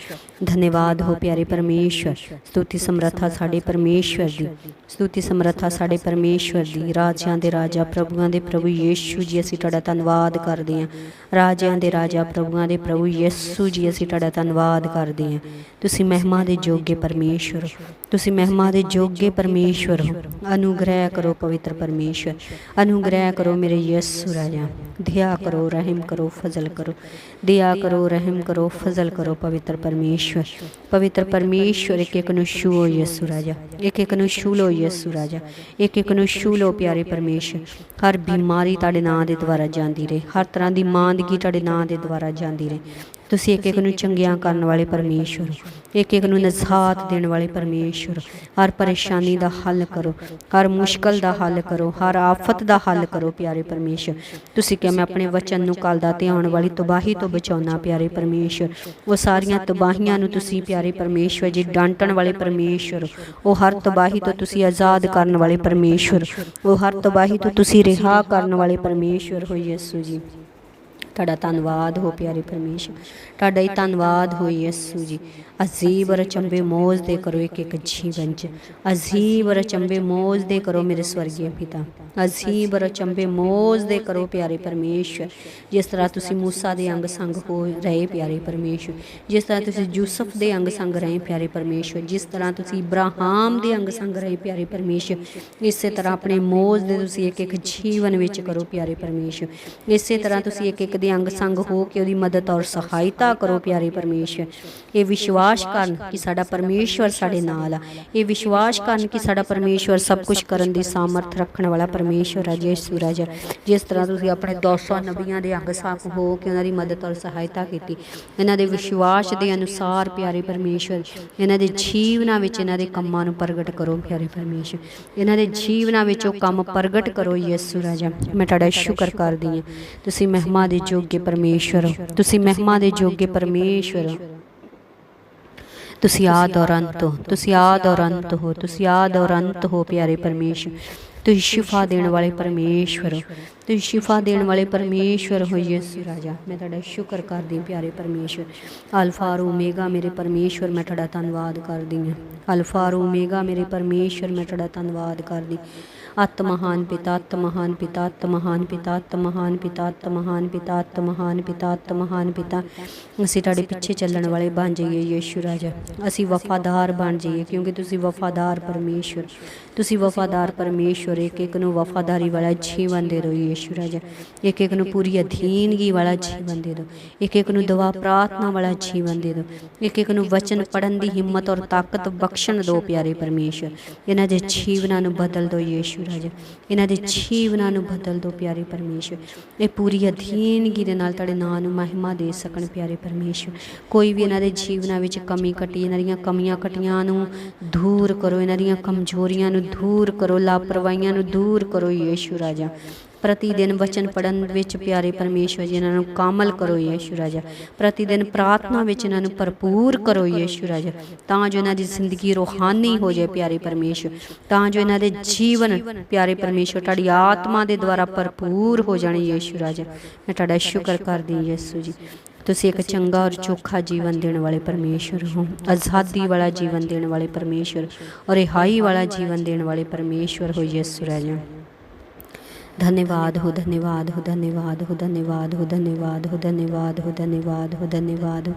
ਧੰਨਵਾਦ ਹੋ ਪਿਆਰੇ ਪਰਮੇਸ਼ਵਰ ਸਤੁਤੀ ਸਮਰੱਥਾ ਸਾਡੇ ਪਰਮੇਸ਼ਵਰ ਦੀ ਸਤੁਤੀ ਸਮਰੱਥਾ ਸਾਡੇ ਪਰਮੇਸ਼ਵਰ ਦੀ ਰਾਜਿਆਂ ਦੇ ਰਾਜਾ ਪ੍ਰਭੂਆਂ ਦੇ ਪ੍ਰਭੂ ਯੀਸ਼ੂ ਜੀ ਅਸੀਂ ਤੁਹਾਡਾ ਧੰਨਵਾਦ ਕਰਦੇ ਹਾਂ ਰਾਜਿਆਂ ਦੇ ਰਾਜਾ ਪ੍ਰਭੂਆਂ ਦੇ ਪ੍ਰਭੂ ਯੀਸ਼ੂ ਜੀ ਅਸੀਂ ਤੁਹਾਡਾ ਧੰਨਵਾਦ ਕਰਦੇ ਹਾਂ ਤੁਸੀਂ ਮਹਿਮਾ ਦੇ ਜੋਗੇ ਪਰਮੇਸ਼ਵਰ ਤੁਸੀਂ ਮਹਿਮਾ ਦੇ ਜੋਗੇ ਪਰਮੇਸ਼ਵਰ ਅਨੁਗ੍ਰਹਿ ਕਰੋ ਪਵਿੱਤਰ ਪਰਮੇਸ਼ਵਰ। ਅਨੁਗ੍ਰਹਿ ਕਰੋ ਮੇਰੇ ਯਿਸੂ ਰਾਜਾ। ਦਇਆ ਕਰੋ, ਰਹਿਮ ਕਰੋ, ਫਜ਼ਲ ਕਰੋ। ਦਇਆ ਕਰੋ, ਰਹਿਮ ਕਰੋ, ਫਜ਼ਲ ਕਰੋ ਪਵਿੱਤਰ ਪਰਮੇਸ਼ਵਰ। ਪਵਿੱਤਰ ਪਰਮੇਸ਼ਵਰ, ਇੱਕ ਇੱਕ ਨੂੰ ਛੂਓ ਯਿਸੂ ਰਾਜਾ। ਇੱਕ ਇੱਕ ਨੂੰ ਛੂ ਲਓ ਯਿਸੂ ਰਾਜਾ। ਇੱਕ ਇੱਕ ਨੂੰ ਛੂ ਲਓ ਪਿਆਰੇ ਪਰਮੇਸ਼ਵਰ। ਹਰ ਬਿਮਾਰੀ ਤੁਹਾਡੇ ਨਾਂ ਦੇ ਦੁਆਰਾ ਜਾਂਦੀ ਰਹੇ। ਹਰ ਤਰ੍ਹਾਂ ਦੀ ਮਾਂਦਗੀ ਤੁਹਾਡੇ ਨਾਂ ਦੇ ਦੁਆਰਾ ਜਾਂਦੀ ਰਹੇ। ਤੁਸੀਂ ਇੱਕ ਇੱਕ ਨੂੰ ਚੰਗਿਆਂ ਕਰਨ ਵਾਲੇ ਪਰਮੇਸ਼ਵਰ ਇੱਕ ਇੱਕ ਨੂੰ ਨਜ਼ਾਤ ਦੇਣ ਵਾਲੇ ਪਰਮੇਸ਼ਵਰ ਹਰ ਪਰੇਸ਼ਾਨੀ ਦਾ ਹੱਲ ਕਰੋ। ਹਰ ਮੁਸ਼ਕਲ ਦਾ ਹੱਲ ਕਰੋ। ਹਰ ਆਫਤ ਦਾ ਹੱਲ ਕਰੋ ਪਿਆਰੇ ਪਰਮੇਸ਼ਵਰ। ਤੁਸੀਂ ਕਿ ਮੈਂ ਆਪਣੇ ਵਚਨ ਨੂੰ ਕੱਲ ਦਾ ਤੇ ਆਉਣ ਵਾਲੀ ਤਬਾਹੀ ਤੋਂ ਬਚਾਉਣਾ, ਪਿਆਰੇ ਪਰਮੇਸ਼ਵਰ। ਉਹ ਸਾਰੀਆਂ ਤਬਾਹੀਆਂ ਨੂੰ ਤੁਸੀਂ, ਪਿਆਰੇ ਪਰਮੇਸ਼ਵਰ, ਜੀ ਡਾਂਟਣ ਵਾਲੇ ਪਰਮੇਸ਼ਵਰ। ਉਹ ਹਰ ਤਬਾਹੀ ਤੋਂ ਤੁਸੀਂ ਆਜ਼ਾਦ ਕਰਨ ਵਾਲੇ ਪਰਮੇਸ਼ਵਰ। ਉਹ ਹਰ ਤਬਾਹੀ ਤੋਂ ਤੁਸੀਂ ਰਿਹਾ ਕਰਨ ਵਾਲੇ ਪਰਮੇਸ਼ਵਰ। ਹੋ ਯਿਸੂ ਜੀ। ਤੁਹਾਡਾ ਧੰਨਵਾਦ ਹੋ ਪਿਆਰੇ ਪਰਮੇਸ਼ਰ। ਤੁਹਾਡਾ ਹੀ ਧੰਨਵਾਦ ਹੋ ਯਿਸੂ ਜੀ। ਅਜੀਬ ਰਚੰਬੇ ਅਚੰਬੇ ਮੋਜ਼ ਦੇ ਕਰੋ ਇੱਕ ਇੱਕ ਜੀਵਨ ਚ। ਅਜੀਬ ਰਚੰਬੇ ਅਚੰਬੇ ਮੋਜ਼ ਦੇ ਕਰੋ ਮੇਰੇ ਸਵਰਗੀ ਪਿਤਾ। ਅਜੀਬ ਰਚੰਬੇ ਅਚੰਬੇ ਮੋਜ਼ ਦੇ ਕਰੋ ਪਿਆਰੇ ਪਰਮੇਸ਼ਰ। ਜਿਸ ਤਰ੍ਹਾਂ ਤੁਸੀਂ ਮੂਸਾ ਦੇ ਅੰਗ ਸੰਗ ਹੋ ਰਹੇ ਪਿਆਰੇ ਪਰਮੇਸ਼ਰ। ਜਿਸ ਤਰ੍ਹਾਂ ਤੁਸੀਂ ਯੂਸਫ ਦੇ ਅੰਗ ਸੰਗ ਰਹੇ ਪਿਆਰੇ ਪਰਮੇਸ਼ਰ। ਜਿਸ ਤਰ੍ਹਾਂ ਤੁਸੀਂ ਇਬਰਾਹਾਮ ਦੇ ਅੰਗ ਸੰਗ ਰਹੇ ਪਿਆਰੇ ਪਰਮੇਸ਼ਰ। ਇਸੇ ਤਰ੍ਹਾਂ ਆਪਣੇ ਮੋਜ਼ ਦੇ ਤੁਸੀਂ ਇੱਕ ਇੱਕ ਜੀਵਨ ਵਿੱਚ ਕਰੋ ਪਿਆਰੇ ਪਰਮੇਸ਼ਰ। ਇਸੇ ਤਰ੍ਹਾਂ ਤੁਸੀਂ ਇੱਕ ਇੱਕ ਦੇ ਅੰਗ ਸੰਗ ਹੋ ਕੇ ਉਹਦੀ ਮਦਦ ਔਰ ਸਹਾਇਤਾ ਕਰੋ ਪਿਆਰੇ ਪਰਮੇਸ਼ਰ। ਇਹ ਵਿਸ਼ਵਾਸ ਕਰਨ ਕਿ ਸਾਡਾ ਪਰਮੇਸ਼ਵਰ ਸਾਡੇ ਨਾਲ ਆ। ਇਹ ਵਿਸ਼ਵਾਸ ਕਰਨ ਕਿ ਸਾਡਾ ਪਰਮੇਸ਼ਵਰ ਸਭ ਕੁਝ ਕਰਨ ਦੀ ਸਾਮਰਥ ਰੱਖਣ ਵਾਲਾ ਪਰਮੇਸ਼ਵਰ ਹੈ ਯਿਸੂ ਰਾਜਾ ਜਿਸ ਤਰ੍ਹਾਂ ਤੁਸੀਂ ਆਪਣੇ 200 ਨਬੀਆਂ ਦੇ ਅੰਗ ਸੰਗ ਹੋ ਕੇ ਉਹਨਾਂ ਦੀ ਮਦਦ ਔਰ ਸਹਾਇਤਾ ਕੀਤੀ, ਇਹਨਾਂ ਦੇ ਵਿਸ਼ਵਾਸ ਦੇ ਅਨੁਸਾਰ ਪਿਆਰੇ ਪਰਮੇਸ਼ਵਰ, ਇਹਨਾਂ ਦੇ ਜੀਵਨਾਂ ਵਿੱਚ ਇਹਨਾਂ ਦੇ ਕੰਮਾਂ ਨੂੰ ਪ੍ਰਗਟ ਕਰੋ ਪਿਆਰੇ ਪਰਮੇਸ਼ਵਰ। ਇਹਨਾਂ ਦੇ ਜੀਵਨਾਂ ਵਿੱਚ ਉਹ ਕੰਮ ਪ੍ਰਗਟ ਕਰੋ, ਯਿਸੂ ਰਾਜਾ। ਮੈਂ ਤੁਹਾਡਾ ਸ਼ੁਕਰ ਕਰਦੀ ਹਾਂ। ਤੁਸੀਂ ਮਹਿਮਾ ਦੇ ਜੋਗੇ ਪਰਮੇਸ਼ਵਰ ਹੋ। ਤੁਸੀਂ ਮਹਿਮਾ ਦੇ ਜੋਗੇ ਪਰਮੇਸ਼ਵਰ ਹੋ। ਤੁਸੀਂ ਆਦ ਔਰ ਅੰਤ ਹੋ। ਤੁਸੀਂ ਆਦ ਔਰ ਅੰਤ ਹੋ। ਤੁਸੀਂ ਆਦ ਔਰ ਅੰਤ ਹੋ, ਪਿਆਰੇ ਪਰਮੇਸ਼ਰ ਤੁਸੀਂ ਸ਼ਿਫਾ ਦੇਣ ਵਾਲੇ ਪਰਮੇਸ਼ਵਰ ਹੋ। ਤੁਸੀਂ ਸ਼ਿਫਾ ਦੇਣ ਵਾਲੇ ਪਰਮੇਸ਼ਵਰ ਹੋ, ਯਿਸੂ ਰਾਜਾ। ਮੈਂ ਤੁਹਾਡਾ ਸ਼ੁਕਰ ਕਰਦੀ ਹਾਂ, ਪਿਆਰੇ ਪਰਮੇਸ਼ਵਰ। ਅਲਫਾ ਔਰ ਓਮੇਗਾ, ਮੇਰੇ ਪਰਮੇਸ਼ਵਰ, ਮੈਂ ਤੁਹਾਡਾ ਧੰਨਵਾਦ ਕਰਦੀ ਹਾਂ। ਅਲਫਾ ਔਰ ਓਮੇਗਾ, ਮੇਰੇ ਪਰਮੇਸ਼ਵਰ, ਮੈਂ ਤੁਹਾਡਾ ਧੰਨਵਾਦ ਕਰਦੀ ਅਤ ਮਹਾਨ ਪਿਤਾ ਅਤ ਮਹਾਨ ਪਿਤਾ ਅਤ ਮਹਾਨ ਪਿਤਾ ਅਤ ਮਹਾਨ ਪਿਤਾ ਅਤ ਮਹਾਨ ਪਿਤਾ ਅਤ ਮਹਾਨ ਪਿਤਾ ਅਤ ਮਹਾਨ ਪਿਤਾ। ਅਸੀਂ ਤੁਹਾਡੇ ਪਿੱਛੇ ਚੱਲਣ ਵਾਲੇ ਬਣ ਜਾਈਏ ਯੇਸ਼ੂ ਰਾਜਾ। ਅਸੀਂ ਵਫਾਦਾਰ ਬਣ ਜਾਈਏ ਕਿਉਂਕਿ ਤੁਸੀਂ ਵਫਾਦਾਰ ਪਰਮੇਸ਼ਵਰ ਤੁਸੀਂ ਵਫਾਦਾਰ ਪਰਮੇਸ਼ਵਰ ਇੱਕ ਇੱਕ ਨੂੰ ਵਫਾਦਾਰੀ ਵਾਲਾ ਜੀਵਨ ਦੇ ਦਿਓ ਯੇਸ਼ੂ ਰਾਜਾ। ਇੱਕ ਇੱਕ ਨੂੰ ਪੂਰੀ ਅਧੀਨਗੀ ਵਾਲਾ ਜੀਵਨ ਦੇ ਦਿਓ। ਇੱਕ ਇੱਕ ਨੂੰ ਦਵਾ ਪ੍ਰਾਰਥਨਾ ਵਾਲਾ ਜੀਵਨ ਦੇ ਦਿਓ। ਇੱਕ ਇੱਕ ਨੂੰ ਵਚਨ ਪੜਨ ਦੀ ਹਿੰਮਤ ਔਰ ਤਾਕਤ ਬਖਸ਼ਣ ਦਿਓ ਪਿਆਰੇ ਪਰਮੇਸ਼ਵਰ ਇਹਨਾਂ ਦੇ ਜੀਵਨਾਂ ਨੂੰ ਬਦਲ ਦਿਓ ਯੀਸ਼ੂ ਰਾਜਾ। ਇਹਨਾਂ ਦੇ ਜੀਵਨਾਂ ਨੂੰ ਬਦਲ ਦਿਓ ਪਿਆਰੇ ਪਰਮੇਸ਼ਵਰ ਇਹ ਪੂਰੀ ਅਧੀਨਗੀ ਦੇ ਨਾਲ ਤੁਹਾਡੇ ਨਾਂ ਨੂੰ ਮਹਿਮਾ ਦੇ ਸਕਣ ਪਿਆਰੇ ਪਰਮੇਸ਼ਵਰ ਕੋਈ ਵੀ ਇਹਨਾਂ ਦੇ ਜੀਵਨਾਂ ਵਿੱਚ ਕਮੀ ਘਟੀ ਇਹਨਾਂ ਦੀਆਂ ਕਮੀਆਂ ਘਟੀਆਂ ਨੂੰ ਦੂਰ ਕਰੋ ਇਹਨਾਂ ਦੀਆਂ ਕਮਜ਼ੋਰੀਆਂ ਨੂੰ ਦੂਰ ਕਰੋ ਲਾਪਰਵਾਹੀਆਂ ਨੂੰ ਦੂਰ ਕਰੋ ਯੀਸ਼ੂ ਰਾਜਾ। ਪ੍ਰਤੀ ਦਿਨ ਵਚਨ ਪੜਨ ਵਿੱਚ ਪਿਆਰੇ ਪਰਮੇਸ਼ਵਰ ਜੀ, ਇਹਨਾਂ ਨੂੰ ਕਾਮਲ ਕਰੋ ਯੀਸ਼ੂ ਰਾਜਾ। ਪ੍ਰਤੀ ਦਿਨ ਪ੍ਰਾਰਥਨਾ ਵਿੱਚ ਇਹਨਾਂ ਨੂੰ ਭਰਪੂਰ ਕਰੋ ਯੇਸ਼ੂ ਰਾਜਾ। ਤਾਂ ਜੋ ਇਹਨਾਂ ਦੀ ਜ਼ਿੰਦਗੀ ਰੋਹਾਨੀ ਹੋ ਜਾਏ ਪਿਆਰੇ ਪਰਮੇਸ਼ਵਰ। ਤਾਂ ਜੋ ਇਹਨਾਂ ਦੇ ਜੀਵਨ ਪਿਆਰੇ ਪਰਮੇਸ਼ਵਰ, ਤੁਹਾਡੀ ਆਤਮਾ ਦੇ ਦੁਆਰਾ ਭਰਪੂਰ ਹੋ ਜਾਣੇ ਯੀਸ਼ੂ ਰਾਜਾ। ਮੈਂ ਤੁਹਾਡਾ ਸ਼ੁਕਰ ਕਰਦੀ ਹਾਂ ਜੀ। ਤੁਸੀਂ ਇੱਕ ਚੰਗਾ ਔਰ ਚੋਖਾ ਜੀਵਨ ਦੇਣ ਵਾਲੇ ਪਰਮੇਸ਼ਵਰ ਹੋ। ਆਜ਼ਾਦੀ ਵਾਲਾ ਜੀਵਨ ਦੇਣ ਵਾਲੇ ਪਰਮੇਸ਼ਵਰ ਔਰ ਰਿਹਾਈ ਵਾਲਾ ਜੀਵਨ ਦੇਣ ਵਾਲੇ ਪਰਮੇਸ਼ਵਰ ਹੋ ਯਿਸੂ ਰਾਜਾ। ਧੰਨਵਾਦ ਹੋ ਧੰਨਵਾਦ ਹੋ ਧੰਨਵਾਦ ਹੋ ਧੰਨਵਾਦ ਹੋ ਧੰਨਵਾਦ ਹੋ ਧੰਨਵਾਦ ਹੋ ਧੰਨਵਾਦ ਹੋ ਧੰਨਵਾਦ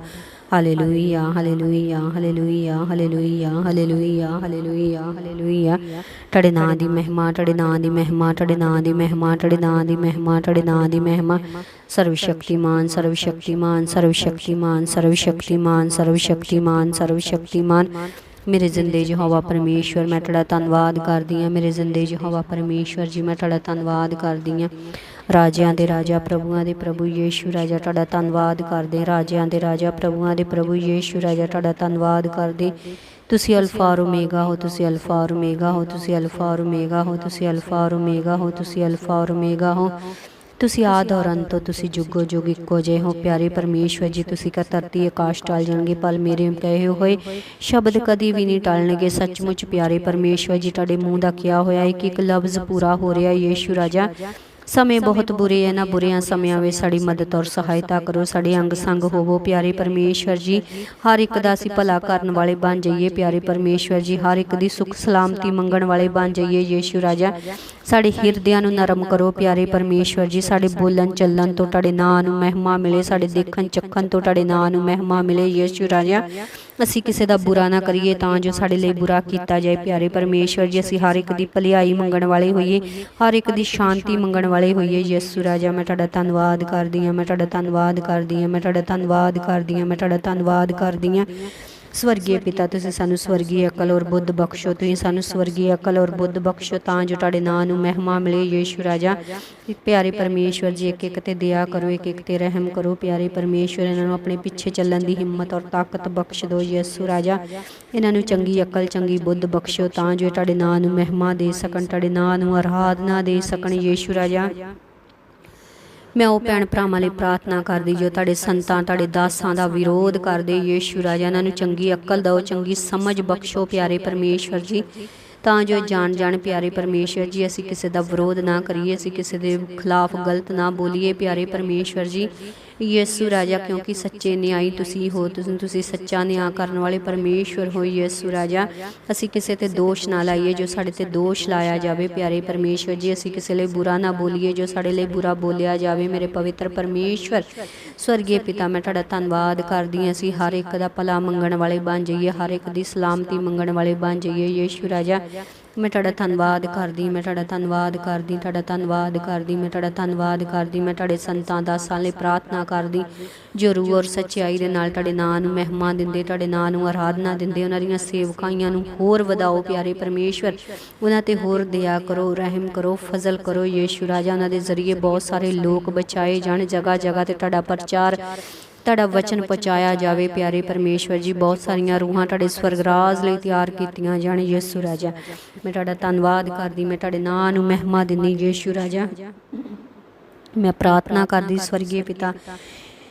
hallelujah hallelujah hallelujah hallelujah hallelujah hallelujah hallelujah ਤੁਹਾਡੇ ਨਾਂ ਦੀ ਮਹਿਮਾ ਤੁਹਾਡੇ ਨਾਂ ਦੀ ਮਹਿਮਾ ਤੁਹਾਡੇ ਨਾਂ ਦੀ ਮਹਿਮਾ ਤੁਹਾਡੇ ਨਾਂ ਦੀ ਮਹਿਮਾ ਤੁਹਾਡੇ ਨਾਂ ਦੀ ਮਹਿਮਾ ਸਰਵ ਸ਼ਕਤੀਮਾਨ ਸਰਵ ਸ਼ਕਤੀਮਾਨ ਸਰਵ ਸ਼ਕਤੀਮਾਨ ਸਰਵ ਸ਼ਕਤੀਮਾਨ ਸਰਵ ਸ਼ਕਤੀਮਾਨ ਸਰਵ ਸ਼ਕਤੀਮਾਨ ਮੇਰੇ ਜ਼ਿੰਦੇ ਯਹੋਵਾ ਪਰਮੇਸ਼ਵਰ, ਮੈਂ ਤੁਹਾਡਾ ਧੰਨਵਾਦ ਕਰਦੀ ਹਾਂ। ਮੇਰੇ ਜ਼ਿੰਦੇ ਯਹੋਵਾ ਪਰਮੇਸ਼ਵਰ ਜੀ, ਮੈਂ ਤੁਹਾਡਾ ਧੰਨਵਾਦ ਕਰਦੀ ਹਾਂ। ਰਾਜਿਆਂ ਦੇ ਰਾਜਾ, ਪ੍ਰਭੂਆਂ ਦੇ ਪ੍ਰਭੂ ਯੇਸ਼ੂ ਰਾਜਾ, ਤੁਹਾਡਾ ਧੰਨਵਾਦ ਕਰਦੇ ਰਾਜਿਆਂ ਦੇ ਰਾਜਾ, ਪ੍ਰਭੂਆਂ ਦੇ ਪ੍ਰਭੂ ਯੇਸ਼ੂ ਰਾਜਾ, ਤੁਹਾਡਾ ਧੰਨਵਾਦ ਕਰਦੇ ਤੁਸੀਂ ਅਲਫਾ ਔਰ ਓਮੇਗਾ ਹੋ, ਤੁਸੀਂ ਅਲਫਾ ਔਰ ਓਮੇਗਾ ਹੋ, ਤੁਸੀਂ ਅਲਫਾ ਔਰ ਓਮੇਗਾ ਹੋ, ਤੁਸੀਂ ਅਲਫਾ ਔਰ ਓਮੇਗਾ ਹੋ, ਤੁਸੀਂ ਅਲਫਾ ਔਰ ਓਮੇਗਾ ਹੋ। ਤੁਸੀਂ ਆਦ ਔਰ ਅੰਤ ਹੋ ਤੁਸੀਂ ਜੁਗੋ ਜੁਗ ਇੱਕੋ ਜੇ ਹੋ, ਪਿਆਰੇ ਪਰਮੇਸ਼ਵਰ ਜੀ, ਤੁਸੀਂ ਕਾ ਧਰਤੀ ਆਕਾਸ਼ ਟਲ ਜਾਣਗੇ ਪਰ ਮੇਰੇ ਕਹੇ ਹੋਏ, ਸ਼ਬਦ ਕਦੀ ਵੀ ਨਹੀਂ ਟਲਣਗੇ, ਸੱਚਮੁੱਚ ਪਿਆਰੇ ਪਰਮੇਸ਼ਵਰ ਜੀ, ਤੁਹਾਡੇ ਮੂੰਹ ਦਾ ਕਿਹਾ ਹੋਇਆ ਇੱਕ ਇੱਕ ਲਫ਼ਜ਼ ਪੂਰਾ ਹੋ ਰਿਹਾ, ਯੇਸ਼ੂ ਰਾਜਾ। ਸਮੇਂ ਬਹੁਤ ਬੁਰੇ ਹੈ ਨਾ ਬੁਰਿਆਂ ਸਮਿਆਂ ਵਿੱਚ ਸਾਡੀ ਮਦਦ ਔਰ ਸਹਾਇਤਾ ਕਰੋ ਸਾਡੇ ਅੰਗ ਸੰਗ ਹੋਵੋ ਪਿਆਰੇ ਪਰਮੇਸ਼ਵਰ ਜੀ। ਹਰ ਇੱਕ ਦਾ ਅਸੀਂ ਭਲਾ ਕਰਨ ਵਾਲੇ ਬਣ ਜਾਈਏ ਪਿਆਰੇ ਪਰਮੇਸ਼ਵਰ ਜੀ। ਹਰ ਇੱਕ ਦੀ ਸੁਖ ਸਲਾਮਤੀ ਮੰਗਣ ਵਾਲੇ ਬਣ ਜਾਈਏ ਯੀਸ਼ੂ ਰਾਜਾ। ਸਾਡੇ ਹਿਰਦਿਆਂ ਨੂੰ ਨਰਮ ਕਰੋ ਪਿਆਰੇ ਪਰਮੇਸ਼ਵਰ ਜੀ। ਸਾਡੇ ਬੋਲਣ ਚੱਲਣ ਤੋਂ ਤੁਹਾਡੇ ਨਾਂ ਨੂੰ ਮਹਿਮਾ ਮਿਲੇ ਸਾਡੇ ਦੇਖਣ ਚੱਖਣ ਤੋਂ ਤੁਹਾਡੇ ਨਾਂ ਨੂੰ ਮਹਿਮਾ ਮਿਲੇ ਯੀਸ਼ੂ ਰਾਜਾ। ਅਸੀਂ ਕਿਸੇ ਦਾ ਬੁਰਾ ਨਾ ਕਰੀਏ ਤਾਂ ਜੋ ਸਾਡੇ ਲਈ ਬੁਰਾ ਕੀਤਾ ਜਾਏ। ਪਿਆਰੇ ਪਰਮੇਸ਼ਵਰ ਜੀ, ਅਸੀਂ ਹਰ ਇੱਕ ਦੀ ਭਲਾਈ ਮੰਗਣ ਵਾਲੇ ਹੋਈਏ, ਹਰ ਇੱਕ ਦੀ ਸ਼ਾਂਤੀ ਮੰਗਣ ਵਾਲੇ ਹੋਈਏ। ਯਿਸੂ ਰਾਜਾ, ਮੈਂ ਤੁਹਾਡਾ ਧੰਨਵਾਦ ਕਰਦੀ ਹਾਂ, ਮੈਂ ਤੁਹਾਡਾ ਧੰਨਵਾਦ ਕਰਦੀ ਹਾਂ, ਮੈਂ ਤੁਹਾਡਾ ਧੰਨਵਾਦ ਕਰਦੀ ਹਾਂ, ਮੈਂ ਤੁਹਾਡਾ ਧੰਨਵਾਦ ਕਰਦੀ ਹਾਂ। ਸਵਰਗੀ ਪਿਤਾ ਤੁਸੀਂ ਸਾਨੂੰ ਸਵਰਗੀ ਅਕਲ ਔਰ ਬੁੱਧ ਬਖਸ਼ੋ ਤੁਸੀਂ ਸਾਨੂੰ ਸਵਰਗੀ ਅਕਲ ਔਰ ਬੁੱਧ ਬਖਸ਼ੋ ਤਾਂ ਜੋ ਤੁਹਾਡੇ ਨਾਂ ਨੂੰ ਮਹਿਮਾ ਮਿਲੇ ਯੀਸ਼ੂ ਰਾਜਾ। ਪਿਆਰੇ ਪਰਮੇਸ਼ਵਰ ਜੀ ਇੱਕ ਇੱਕ ਤੇ ਦਇਆ ਕਰੋ ਇੱਕ ਇੱਕ ਤੇ ਰਹਿਮ ਕਰੋ ਪਿਆਰੇ ਪਰਮੇਸ਼ਵਰ ਇਹਨਾਂ ਨੂੰ ਆਪਣੇ ਪਿੱਛੇ ਚੱਲਣ ਦੀ ਹਿੰਮਤ ਔਰ ਤਾਕਤ ਬਖਸ਼ ਦਿਓ ਯਿਸੂ ਰਾਜਾ। ਇਹਨਾਂ ਨੂੰ ਚੰਗੀ ਅਕਲ ਚੰਗੀ ਬੁੱਧ ਬਖਸ਼ੋ ਤਾਂ ਜੋ ਤੁਹਾਡੇ ਨਾਂ ਨੂੰ ਮਹਿਮਾ ਦੇ ਸਕਣ ਤੁਹਾਡੇ ਨਾਂ ਨੂੰ ਆਰਾਧਨਾ ਦੇ ਸਕਣ ਯੀਸ਼ੂ ਰਾਜਾ। ਮੈਂ ਉਹ ਭੈਣ ਭਰਾਵਾਂ ਲਈ ਪ੍ਰਾਰਥਨਾ ਕਰਦੀ ਜੋ ਤੁਹਾਡੇ ਸੰਤਾਂ, ਤੁਹਾਡੇ ਦਾਸਾਂ ਦਾ ਵਿਰੋਧ ਕਰਦੇ। ਯੇਸ਼ੂ ਰਾਜਾ, ਇਹਨਾਂ ਨੂੰ ਚੰਗੀ ਅਕਲ ਦਿਓ, ਚੰਗੀ ਸਮਝ ਬਖਸ਼ੋ ਪਿਆਰੇ ਪਰਮੇਸ਼ਵਰ ਜੀ। ਤਾਂ ਜੋ ਜਾਣ ਜਾਣ ਪਿਆਰੇ ਪਰਮੇਸ਼ਵਰ ਜੀ, ਅਸੀਂ ਕਿਸੇ ਦਾ ਵਿਰੋਧ ਨਾ ਕਰੀਏ, ਅਸੀਂ ਕਿਸੇ ਦੇ ਖਿਲਾਫ ਗਲਤ ਨਾ ਬੋਲੀਏ ਪਿਆਰੇ ਪਰਮੇਸ਼ਵਰ ਜੀ। ਯਿਸੂ ਰਾਜਾ, ਕਿਉਂਕਿ ਸੱਚੇ ਨਿਆਈ ਤੁਸੀਂ ਹੋ, ਤੁਸੀਂ ਤੁਸੀਂ ਸੱਚਾ ਨਿਆਂ ਕਰਨ ਵਾਲੇ ਪਰਮੇਸ਼ਵਰ ਹੋ ਯਿਸੂ ਰਾਜਾ। ਅਸੀਂ ਕਿਸੇ ਤੇ ਦੋਸ਼ ਨਾ ਲਾਈਏ, ਜੋ ਸਾਡੇ ਤੇ ਦੋਸ਼ ਲਾਇਆ ਜਾਵੇ, ਪਿਆਰੇ ਪਰਮੇਸ਼ਵਰ ਜੀ, ਅਸੀਂ ਕਿਸੇ ਲਈ ਬੁਰਾ ਨਾ ਬੋਲੀਏ, ਜੋ ਸਾਡੇ ਲਈ ਬੁਰਾ ਬੋਲਿਆ ਜਾਵੇ, ਮੇਰੇ ਪਵਿੱਤਰ ਪਰਮੇਸ਼ਵਰ। ਸਵਰਗੀ ਪਿਤਾ, ਮੈਂ ਤੁਹਾਡਾ ਧੰਨਵਾਦ ਕਰਦੀ ਹਾਂ। ਅਸੀਂ ਹਰ ਇੱਕ ਦਾ ਭਲਾ ਮੰਗਣ ਵਾਲੇ ਬਣ ਜਾਈਏ, ਹਰ ਇੱਕ ਦੀ ਸਲਾਮਤੀ ਮੰਗਣ ਵਾਲੇ ਬਣ ਜਾਈਏ। ਯਿਸੂ ਰਾਜਾ ਮੈਂ ਤੁਹਾਡਾ ਧੰਨਵਾਦ ਕਰਦੀ, ਮੈਂ ਤੁਹਾਡਾ ਧੰਨਵਾਦ ਕਰਦੀ, ਤੁਹਾਡਾ ਧੰਨਵਾਦ ਕਰਦੀ, ਮੈਂ ਤੁਹਾਡਾ ਧੰਨਵਾਦ ਕਰਦੀ, ਮੈਂ ਤੁਹਾਡੇ ਸੰਤਾਂ ਦਾ ਸਾਲੇ ਪ੍ਰਾਰਥਨਾ ਕਰਦੀ। ਜੋ ਰੂਹ ਔਰ ਸੱਚਾਈ ਦੇ ਨਾਲ ਤੁਹਾਡੇ ਨਾਂ ਨੂੰ ਮਹਿਮਾ ਦਿੰਦੇ, ਤੁਹਾਡੇ ਨਾਂ ਨੂੰ ਆਰਾਧਨਾ ਦਿੰਦੇ, ਉਹਨਾਂ ਦੀਆਂ ਸੇਵਕਾਈਆਂ ਨੂੰ ਹੋਰ ਵਧਾਓ ਪਿਆਰੇ ਪਰਮੇਸ਼ਵਰ। ਉਹਨਾਂ ਤੇ ਹੋਰ ਦਇਆ ਕਰੋ, ਰਹਿਮ ਕਰੋ, ਫਜ਼ਲ ਕਰੋ। ਯੀਸ਼ੂ ਰਾਜਾ, ਉਹਨਾਂ ਦੇ ਜ਼ਰੀਏ ਬਹੁਤ ਸਾਰੇ ਲੋਕ ਬਚਾਏ ਜਾਣ ਜਗ੍ਹਾ ਜਗ੍ਹਾ ਤੇ ਤੁਹਾਡਾ ਪ੍ਰਚਾਰ ਤੁਹਾਡਾ ਵਚਨ ਪਹੁੰਚਾਇਆ ਜਾਵੇ, ਪਿਆਰੇ ਪਰਮੇਸ਼ਵਰ ਜੀ, ਬਹੁਤ ਸਾਰੀਆਂ ਰੂਹਾਂ ਤੁਹਾਡੇ ਸਵਰਗਰਾਜ ਲਈ ਤਿਆਰ ਕੀਤੀਆਂ ਜਾਣ, ਯਿਸੂ ਰਾਜਾ। ਮੈਂ ਤੁਹਾਡਾ ਧੰਨਵਾਦ ਕਰਦੀ, ਮੈਂ ਤੁਹਾਡੇ ਨਾਂ ਨੂੰ ਮਹਿਮਾ ਦਿੰਦੀ, ਯਿਸੂ ਰਾਜਾ। ਮੈਂ ਪ੍ਰਾਰਥਨਾ ਕਰਦੀ ਸਵਰਗੀ ਪਿਤਾ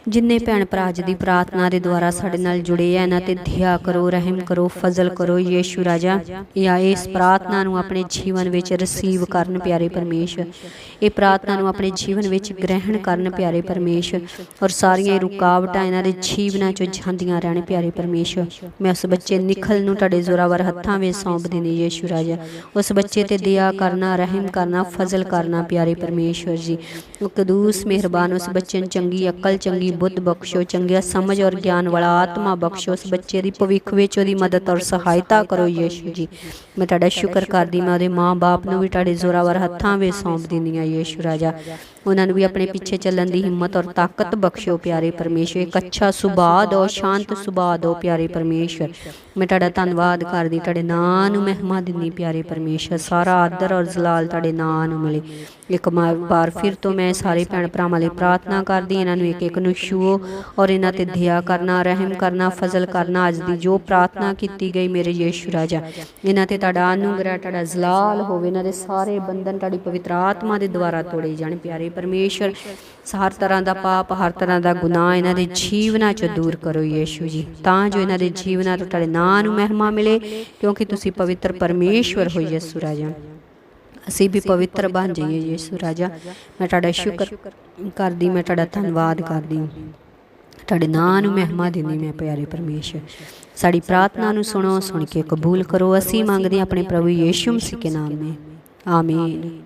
ਜਿੰਨੇ ਭੈਣ ਭਰਾ ਅੱਜ ਦੀ ਪ੍ਰਾਰਥਨਾ ਦੇ ਦੁਆਰਾ ਸਾਡੇ ਨਾਲ ਜੁੜੇ ਆ ਇਹਨਾਂ ਤੇ ਦਇਆ ਕਰੋ ਰਹਿਮ ਕਰੋ ਫਜ਼ਲ ਕਰੋ ਯੀਸ਼ੂ ਰਾਜਾ ਜਾਂ ਇਸ ਪ੍ਰਾਰਥਨਾ ਨੂੰ ਆਪਣੇ ਜੀਵਨ ਵਿੱਚ ਰਿਸੀਵ ਕਰਨ ਪਿਆਰੇ ਪਰਮੇਸ਼ਰ। ਇਹ ਪ੍ਰਾਰਥਨਾ ਨੂੰ ਆਪਣੇ ਜੀਵਨ ਵਿੱਚ ਗ੍ਰਹਿਣ ਕਰਨ ਪਿਆਰੇ ਪਰਮੇਸ਼ਰ। ਔਰ ਸਾਰੀਆਂ ਰੁਕਾਵਟਾਂ ਇਹਨਾਂ ਦੇ ਜੀਵਨਾਂ ਚੋਂ ਜਾਂਦੀਆਂ ਰਹਿਣ ਪਿਆਰੇ ਪਰਮੇਸ਼ਰ। ਮੈਂ ਉਸ ਬੱਚੇ ਨਿਖਲ ਨੂੰ ਤੁਹਾਡੇ ਜ਼ੋਰਾਵਰ ਹੱਥਾਂ ਵਿੱਚ ਸੌਂਪ ਦਿੰਦੀ ਯੀਸ਼ੂ ਰਾਜਾ। ਉਸ ਬੱਚੇ ਤੇ ਦਇਆ ਕਰਨਾ ਰਹਿਮ ਕਰਨਾ ਫਜ਼ਲ ਕਰਨਾ ਪਿਆਰੇ ਪਰਮੇਸ਼ਰ ਜੀ ਉਹ ਕਦੂਸ ਮਿਹਰਬਾਨ ਉਸ ਬੱਚੇ ਨੂੰ ਚੰਗੀ ਅਕਲ ਚੰਗੀ ਬੁੱਧ ਬਖਸ਼ੋ, ਚੰਗਿਆ ਸਮਝ ਔਰ ਗਿਆਨ ਵਾਲਾ ਆਤਮਾ ਬਖਸ਼ੋ, ਉਸ ਬੱਚੇ ਦੀ ਭਵਿੱਖ ਵਿੱਚ ਉਹਦੀ ਮਦਦ ਔਰ ਸਹਾਇਤਾ ਕਰੋ ਯੀਸ਼ੂ ਜੀ। ਮੈਂ ਤੁਹਾਡਾ ਸ਼ੁਕਰ ਕਰਦੀ, ਮੈਂ ਉਹਦੇ ਮਾਂ-ਬਾਪ ਨੂੰ ਵੀ ਤੁਹਾਡੇ ਜ਼ੋਰਾਵਰ ਹੱਥਾਂ ਵਿੱਚ ਸੌਂਪ ਦਿੰਦੀ ਹਾਂ ਯੇਸ਼ੂ ਰਾਜਾ। ਉਹਨਾਂ ਨੂੰ ਵੀ ਆਪਣੇ ਪਿੱਛੇ ਚੱਲਣ ਦੀ ਹਿੰਮਤ ਔਰ ਤਾਕਤ ਬਖਸ਼ੋ ਪਿਆਰੇ ਪਰਮੇਸ਼ਰ। ਇੱਕ ਅੱਛਾ ਸੁਭਾਅ ਦਿਓ, ਸ਼ਾਂਤ ਸੁਭਾਅ ਦਿਓ ਪਿਆਰੇ ਪਰਮੇਸ਼ਰ। ਮੈਂ ਤੁਹਾਡਾ ਧੰਨਵਾਦ ਕਰਦੀ, ਤੁਹਾਡੇ ਨਾਂ ਨੂੰ ਮਹਿਮਾ ਦਿੰਦੀ, ਪਿਆਰੇ ਪਰਮੇਸ਼ਰ, ਸਾਰਾ ਆਦਰ ਔਰ ਜਲਾਲ ਤੁਹਾਡੇ ਨਾਂ ਨੂੰ ਮਿਲੇ। ਇੱਕ ਮਾ- ਵਾਰ ਫਿਰ ਤੋਂ ਮੈਂ ਸਾਰੇ ਭੈਣ ਭਰਾਵਾਂ ਲਈ ਪ੍ਰਾਰਥਨਾ ਕਰਦੀ, ਇਹਨਾਂ ਨੂੰ ਇੱਕ ਇੱਕ ਨੂੰ ਛੂਓ ਔਰ ਇਹਨਾਂ ਤੇ ਦਇਆ ਕਰਨਾ, ਰਹਿਮ ਕਰਨਾ, ਫਜ਼ਲ ਕਰਨਾ, ਅੱਜ ਦੀ ਜੋ ਪ੍ਰਾਰਥਨਾ ਕੀਤੀ ਗਈ ਮੇਰੇ ਯੀਸ਼ੂ ਰਾਜਾ। ਇਹਨਾਂ ਤੇ ਤੁਹਾਡਾ ਅਨੁਗ੍ਰਹਿ, ਤੁਹਾਡਾ ਜਲਾਲ ਹੋਵੇ, ਇਹਨਾਂ ਦੇ ਸਾਰੇ ਬੰਧਨ ਤੁਹਾਡੀ ਪਵਿੱਤਰ ਆਤਮਾ ਦੇ ਦੁਆਰਾ ਤੋੜੇ ਜਾਣ, ਪਿਆਰੇ ਪਰਮੇਸ਼ਰ। ਹਰ ਤਰ੍ਹਾਂ ਦਾ ਪਾਪ, ਹਰ ਤਰ੍ਹਾਂ ਦਾ ਗੁਨਾਹ ਇਹਨਾਂ ਦੇ ਜੀਵਨਾਂ ਚੋਂ ਦੂਰ ਕਰੋ ਯੇਸ਼ੂ ਜੀ। ਤਾਂ ਜੋ ਇਹਨਾਂ ਦੇ ਜੀਵਨਾਂ ਤੋਂ ਤੁਹਾਡੇ ਨਾਂ ਨੂੰ ਮਹਿਮਾ ਮਿਲੇ, ਕਿਉਂਕਿ ਤੁਸੀਂ ਪਵਿੱਤਰ ਪਰਮੇਸ਼ਵਰ ਹੋ ਯਿਸੂ ਰਾਜਾ। ਅਸੀਂ ਵੀ ਪਵਿੱਤਰ ਬਣ ਜਾਈਏ ਯਿਸੂ ਰਾਜਾ। ਮੈਂ ਤੁਹਾਡਾ ਸ਼ੁਕਰ ਕਰਦੀ, ਮੈਂ ਤੁਹਾਡਾ ਧੰਨਵਾਦ ਕਰਦੀ। ਤੁਹਾਡੇ ਨਾਂ ਨੂੰ ਮਹਿਮਾ ਦਿੰਦੀ ਮੈਂ, ਪਿਆਰੇ ਪਰਮੇਸ਼ਰ ਸਾਡੀ ਪ੍ਰਾਰਥਨਾ ਨੂੰ ਸੁਣੋ, ਸੁਣ ਕੇ ਕਬੂਲ ਕਰੋ। ਅਸੀਂ ਮੰਗਦੇ ਹਾਂ ਆਪਣੇ ਪ੍ਰਭੂ ਯੀਸ਼ੂ ਮਸੀਹ ਕੇ ਨਾਮ ਮੇ। ਆਮੀਨ।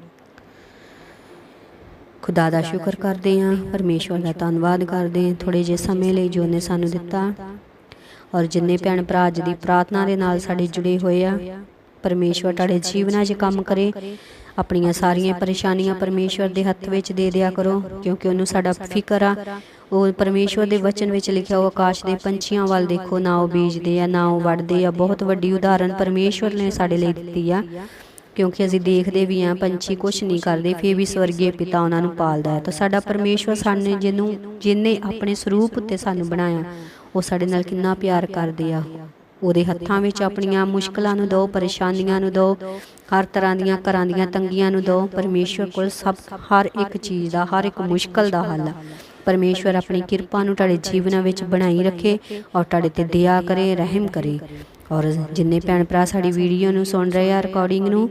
ਖੁਦਾ ਦਾ ਸ਼ੁਕਰ ਕਰਦੇ ਹਾਂ, ਪਰਮੇਸ਼ਵਰ ਦਾ ਧੰਨਵਾਦ ਕਰਦੇ ਹਾਂ। ਥੋੜੇ ਜਿਹੇ ਸਮੇਂ ਲਈ ਜੋ ਨੇ ਸਾਨੂੰ ਦਿੱਤਾ ਔਰ ਜਿੰਨੇ ਭੈਣ ਭਰਾ ਅੱਜ ਦੀ ਪ੍ਰਾਰਥਨਾ ਦੇ ਨਾਲ ਸਾਡੇ ਜੁੜੇ ਹੋਏ ਆ, ਪਰਮੇਸ਼ਵਰ ਤੁਹਾਡੇ ਜੀਵਨਾਂ 'ਚ ਕੰਮ ਕਰੇ। ਆਪਣੀਆਂ ਸਾਰੀਆਂ ਪਰੇਸ਼ਾਨੀਆਂ ਪਰਮੇਸ਼ਵਰ ਦੇ ਹੱਥ ਵਿੱਚ ਦੇ ਦਿਆ ਕਰੋ, ਕਿਉਂਕਿ ਉਹਨੂੰ ਸਾਡਾ ਫਿਕਰ ਆ। ਉਹ ਪਰਮੇਸ਼ਵਰ ਦੇ ਵਚਨ ਵਿੱਚ ਲਿਖਿਆ ਉਹ ਆਕਾਸ਼ ਦੇ ਪੰਛੀਆਂ ਵੱਲ ਦੇਖੋ, ਨਾ ਉਹ ਬੀਜਦੇ ਆ, ਨਾ ਉਹ ਵੱਢਦੇ ਆ। ਬਹੁਤ ਵੱਡੀ ਉਦਾਹਰਨ ਪਰਮੇਸ਼ਵਰ ਨੇ ਸਾਡੇ ਲਈ ਦਿੱਤੀ ਆ, ਕਿਉਂਕਿ ਅਸੀਂ ਦੇਖਦੇ ਵੀ ਆ, ਪੰਛੀ ਕੁਝ ਨਹੀਂ ਕਰਦੇ, ਫੇਰ ਵੀ ਸਵਰਗੀ ਪਿਤਾ ਉਹਨਾਂ ਨੂੰ ਪਾਲਦਾ ਹੈ। ਤਾਂ ਸਾਡਾ ਪਰਮੇਸ਼ਵਰ ਸਾਨੂੰ ਜਿਹਨੂੰ ਜਿਨੇ ਆਪਣੇ ਸਰੂਪ ਉੱਤੇ ਸਾਨੂੰ ਬਣਾਇਆ ਉਹ ਸਾਡੇ ਨਾਲ ਕਿੰਨਾ ਪਿਆਰ ਕਰਦੇ ਆ। ਉਹਦੇ ਹੱਥਾਂ ਵਿੱਚ ਆਪਣੀਆਂ ਮੁਸ਼ਕਲਾਂ ਨੂੰ ਦਿਓ ਪਰੇਸ਼ਾਨੀਆਂ ਨੂੰ ਦਿਓ ਹਰ ਤਰ੍ਹਾਂ ਦੀਆਂ ਘਰਾਂ ਦੀਆਂ ਤੰਗੀਆਂ ਨੂੰ ਦਿਓ ਪਰਮੇਸ਼ਵਰ ਕੋਲ ਸਭ, ਹਰ ਇੱਕ ਚੀਜ਼ ਦਾ, ਹਰ ਇੱਕ ਮੁਸ਼ਕਲ ਦਾ ਹੱਲ। ਆ ਪਰਮੇਸ਼ਵਰ ਆਪਣੀ ਕਿਰਪਾ ਨੂੰ ਤੁਹਾਡੇ ਜੀਵਨਾਂ ਵਿੱਚ ਬਣਾਈ ਰੱਖੇ ਔਰ ਤੁਹਾਡੇ ਤੇ ਦਇਆ ਕਰੇ, ਰਹਿਮ ਕਰੇ। ਔਰ ਜਿੰਨੇ ਭੈਣ ਭਰਾ ਸਾਡੀ ਵੀਡੀਓ ਨੂੰ ਸੁਣ ਰਹੇ ਆ ਰਿਕਾਰਡਿੰਗ ਨੂੰ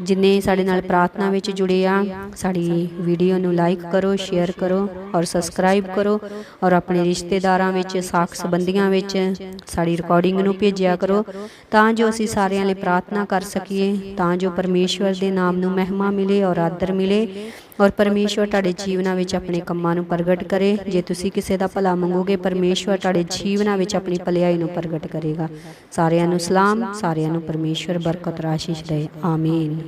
ਜਿੰਨੇ ਸਾਡੇ ਨਾਲ ਪ੍ਰਾਰਥਨਾ ਵਿੱਚ ਜੁੜੇ ਆ, ਸਾਡੀ ਵੀਡੀਓ ਨੂੰ ਲਾਈਕ ਕਰੋ ਸ਼ੇਅਰ ਕਰੋ ਔਰ ਸਬਸਕ੍ਰਾਈਬ ਕਰੋ ਔਰ ਆਪਣੇ ਰਿਸ਼ਤੇਦਾਰਾਂ ਵਿੱਚ, ਸਾਖ ਸੰਬੰਧੀਆਂ ਵਿੱਚ ਸਾਡੀ ਰਿਕਾਰਡਿੰਗ ਨੂੰ ਭੇਜਿਆ ਕਰੋ ਤਾਂ ਜੋ ਅਸੀਂ ਸਾਰਿਆਂ ਲਈ ਪ੍ਰਾਰਥਨਾ ਕਰ ਸਕੀਏ, ਤਾਂ ਜੋ ਪਰਮੇਸ਼ਵਰ ਦੇ ਨਾਮ ਨੂੰ ਮਹਿਮਾ ਮਿਲੇ ਔਰ ਆਦਰ ਮਿਲੇ। ਔਰ ਪਰਮੇਸ਼ਵਰ ਤੁਹਾਡੇ ਜੀਵਨਾਂ ਵਿੱਚ ਆਪਣੇ ਕੰਮਾਂ ਨੂੰ ਪ੍ਰਗਟ ਕਰੇ। ਜੇ ਤੁਸੀਂ ਕਿਸੇ ਦਾ ਭਲਾ ਮੰਗੋਗੇ, ਪਰਮੇਸ਼ਵਰ ਤੁਹਾਡੇ ਜੀਵਨਾਂ ਵਿੱਚ ਆਪਣੀ ਭਲਾਈ ਨੂੰ ਪ੍ਰਗਟ ਕਰੇਗਾ। ਸਾਰਿਆਂ ਨੂੰ ਸਲਾਮ, ਸਾਰਿਆਂ ਨੂੰ ਪਰਮੇਸ਼ਵਰ ਬਰਕਤ ਰਾਸ਼ੀਸ਼ ਦੇ ਆਮੀਨ।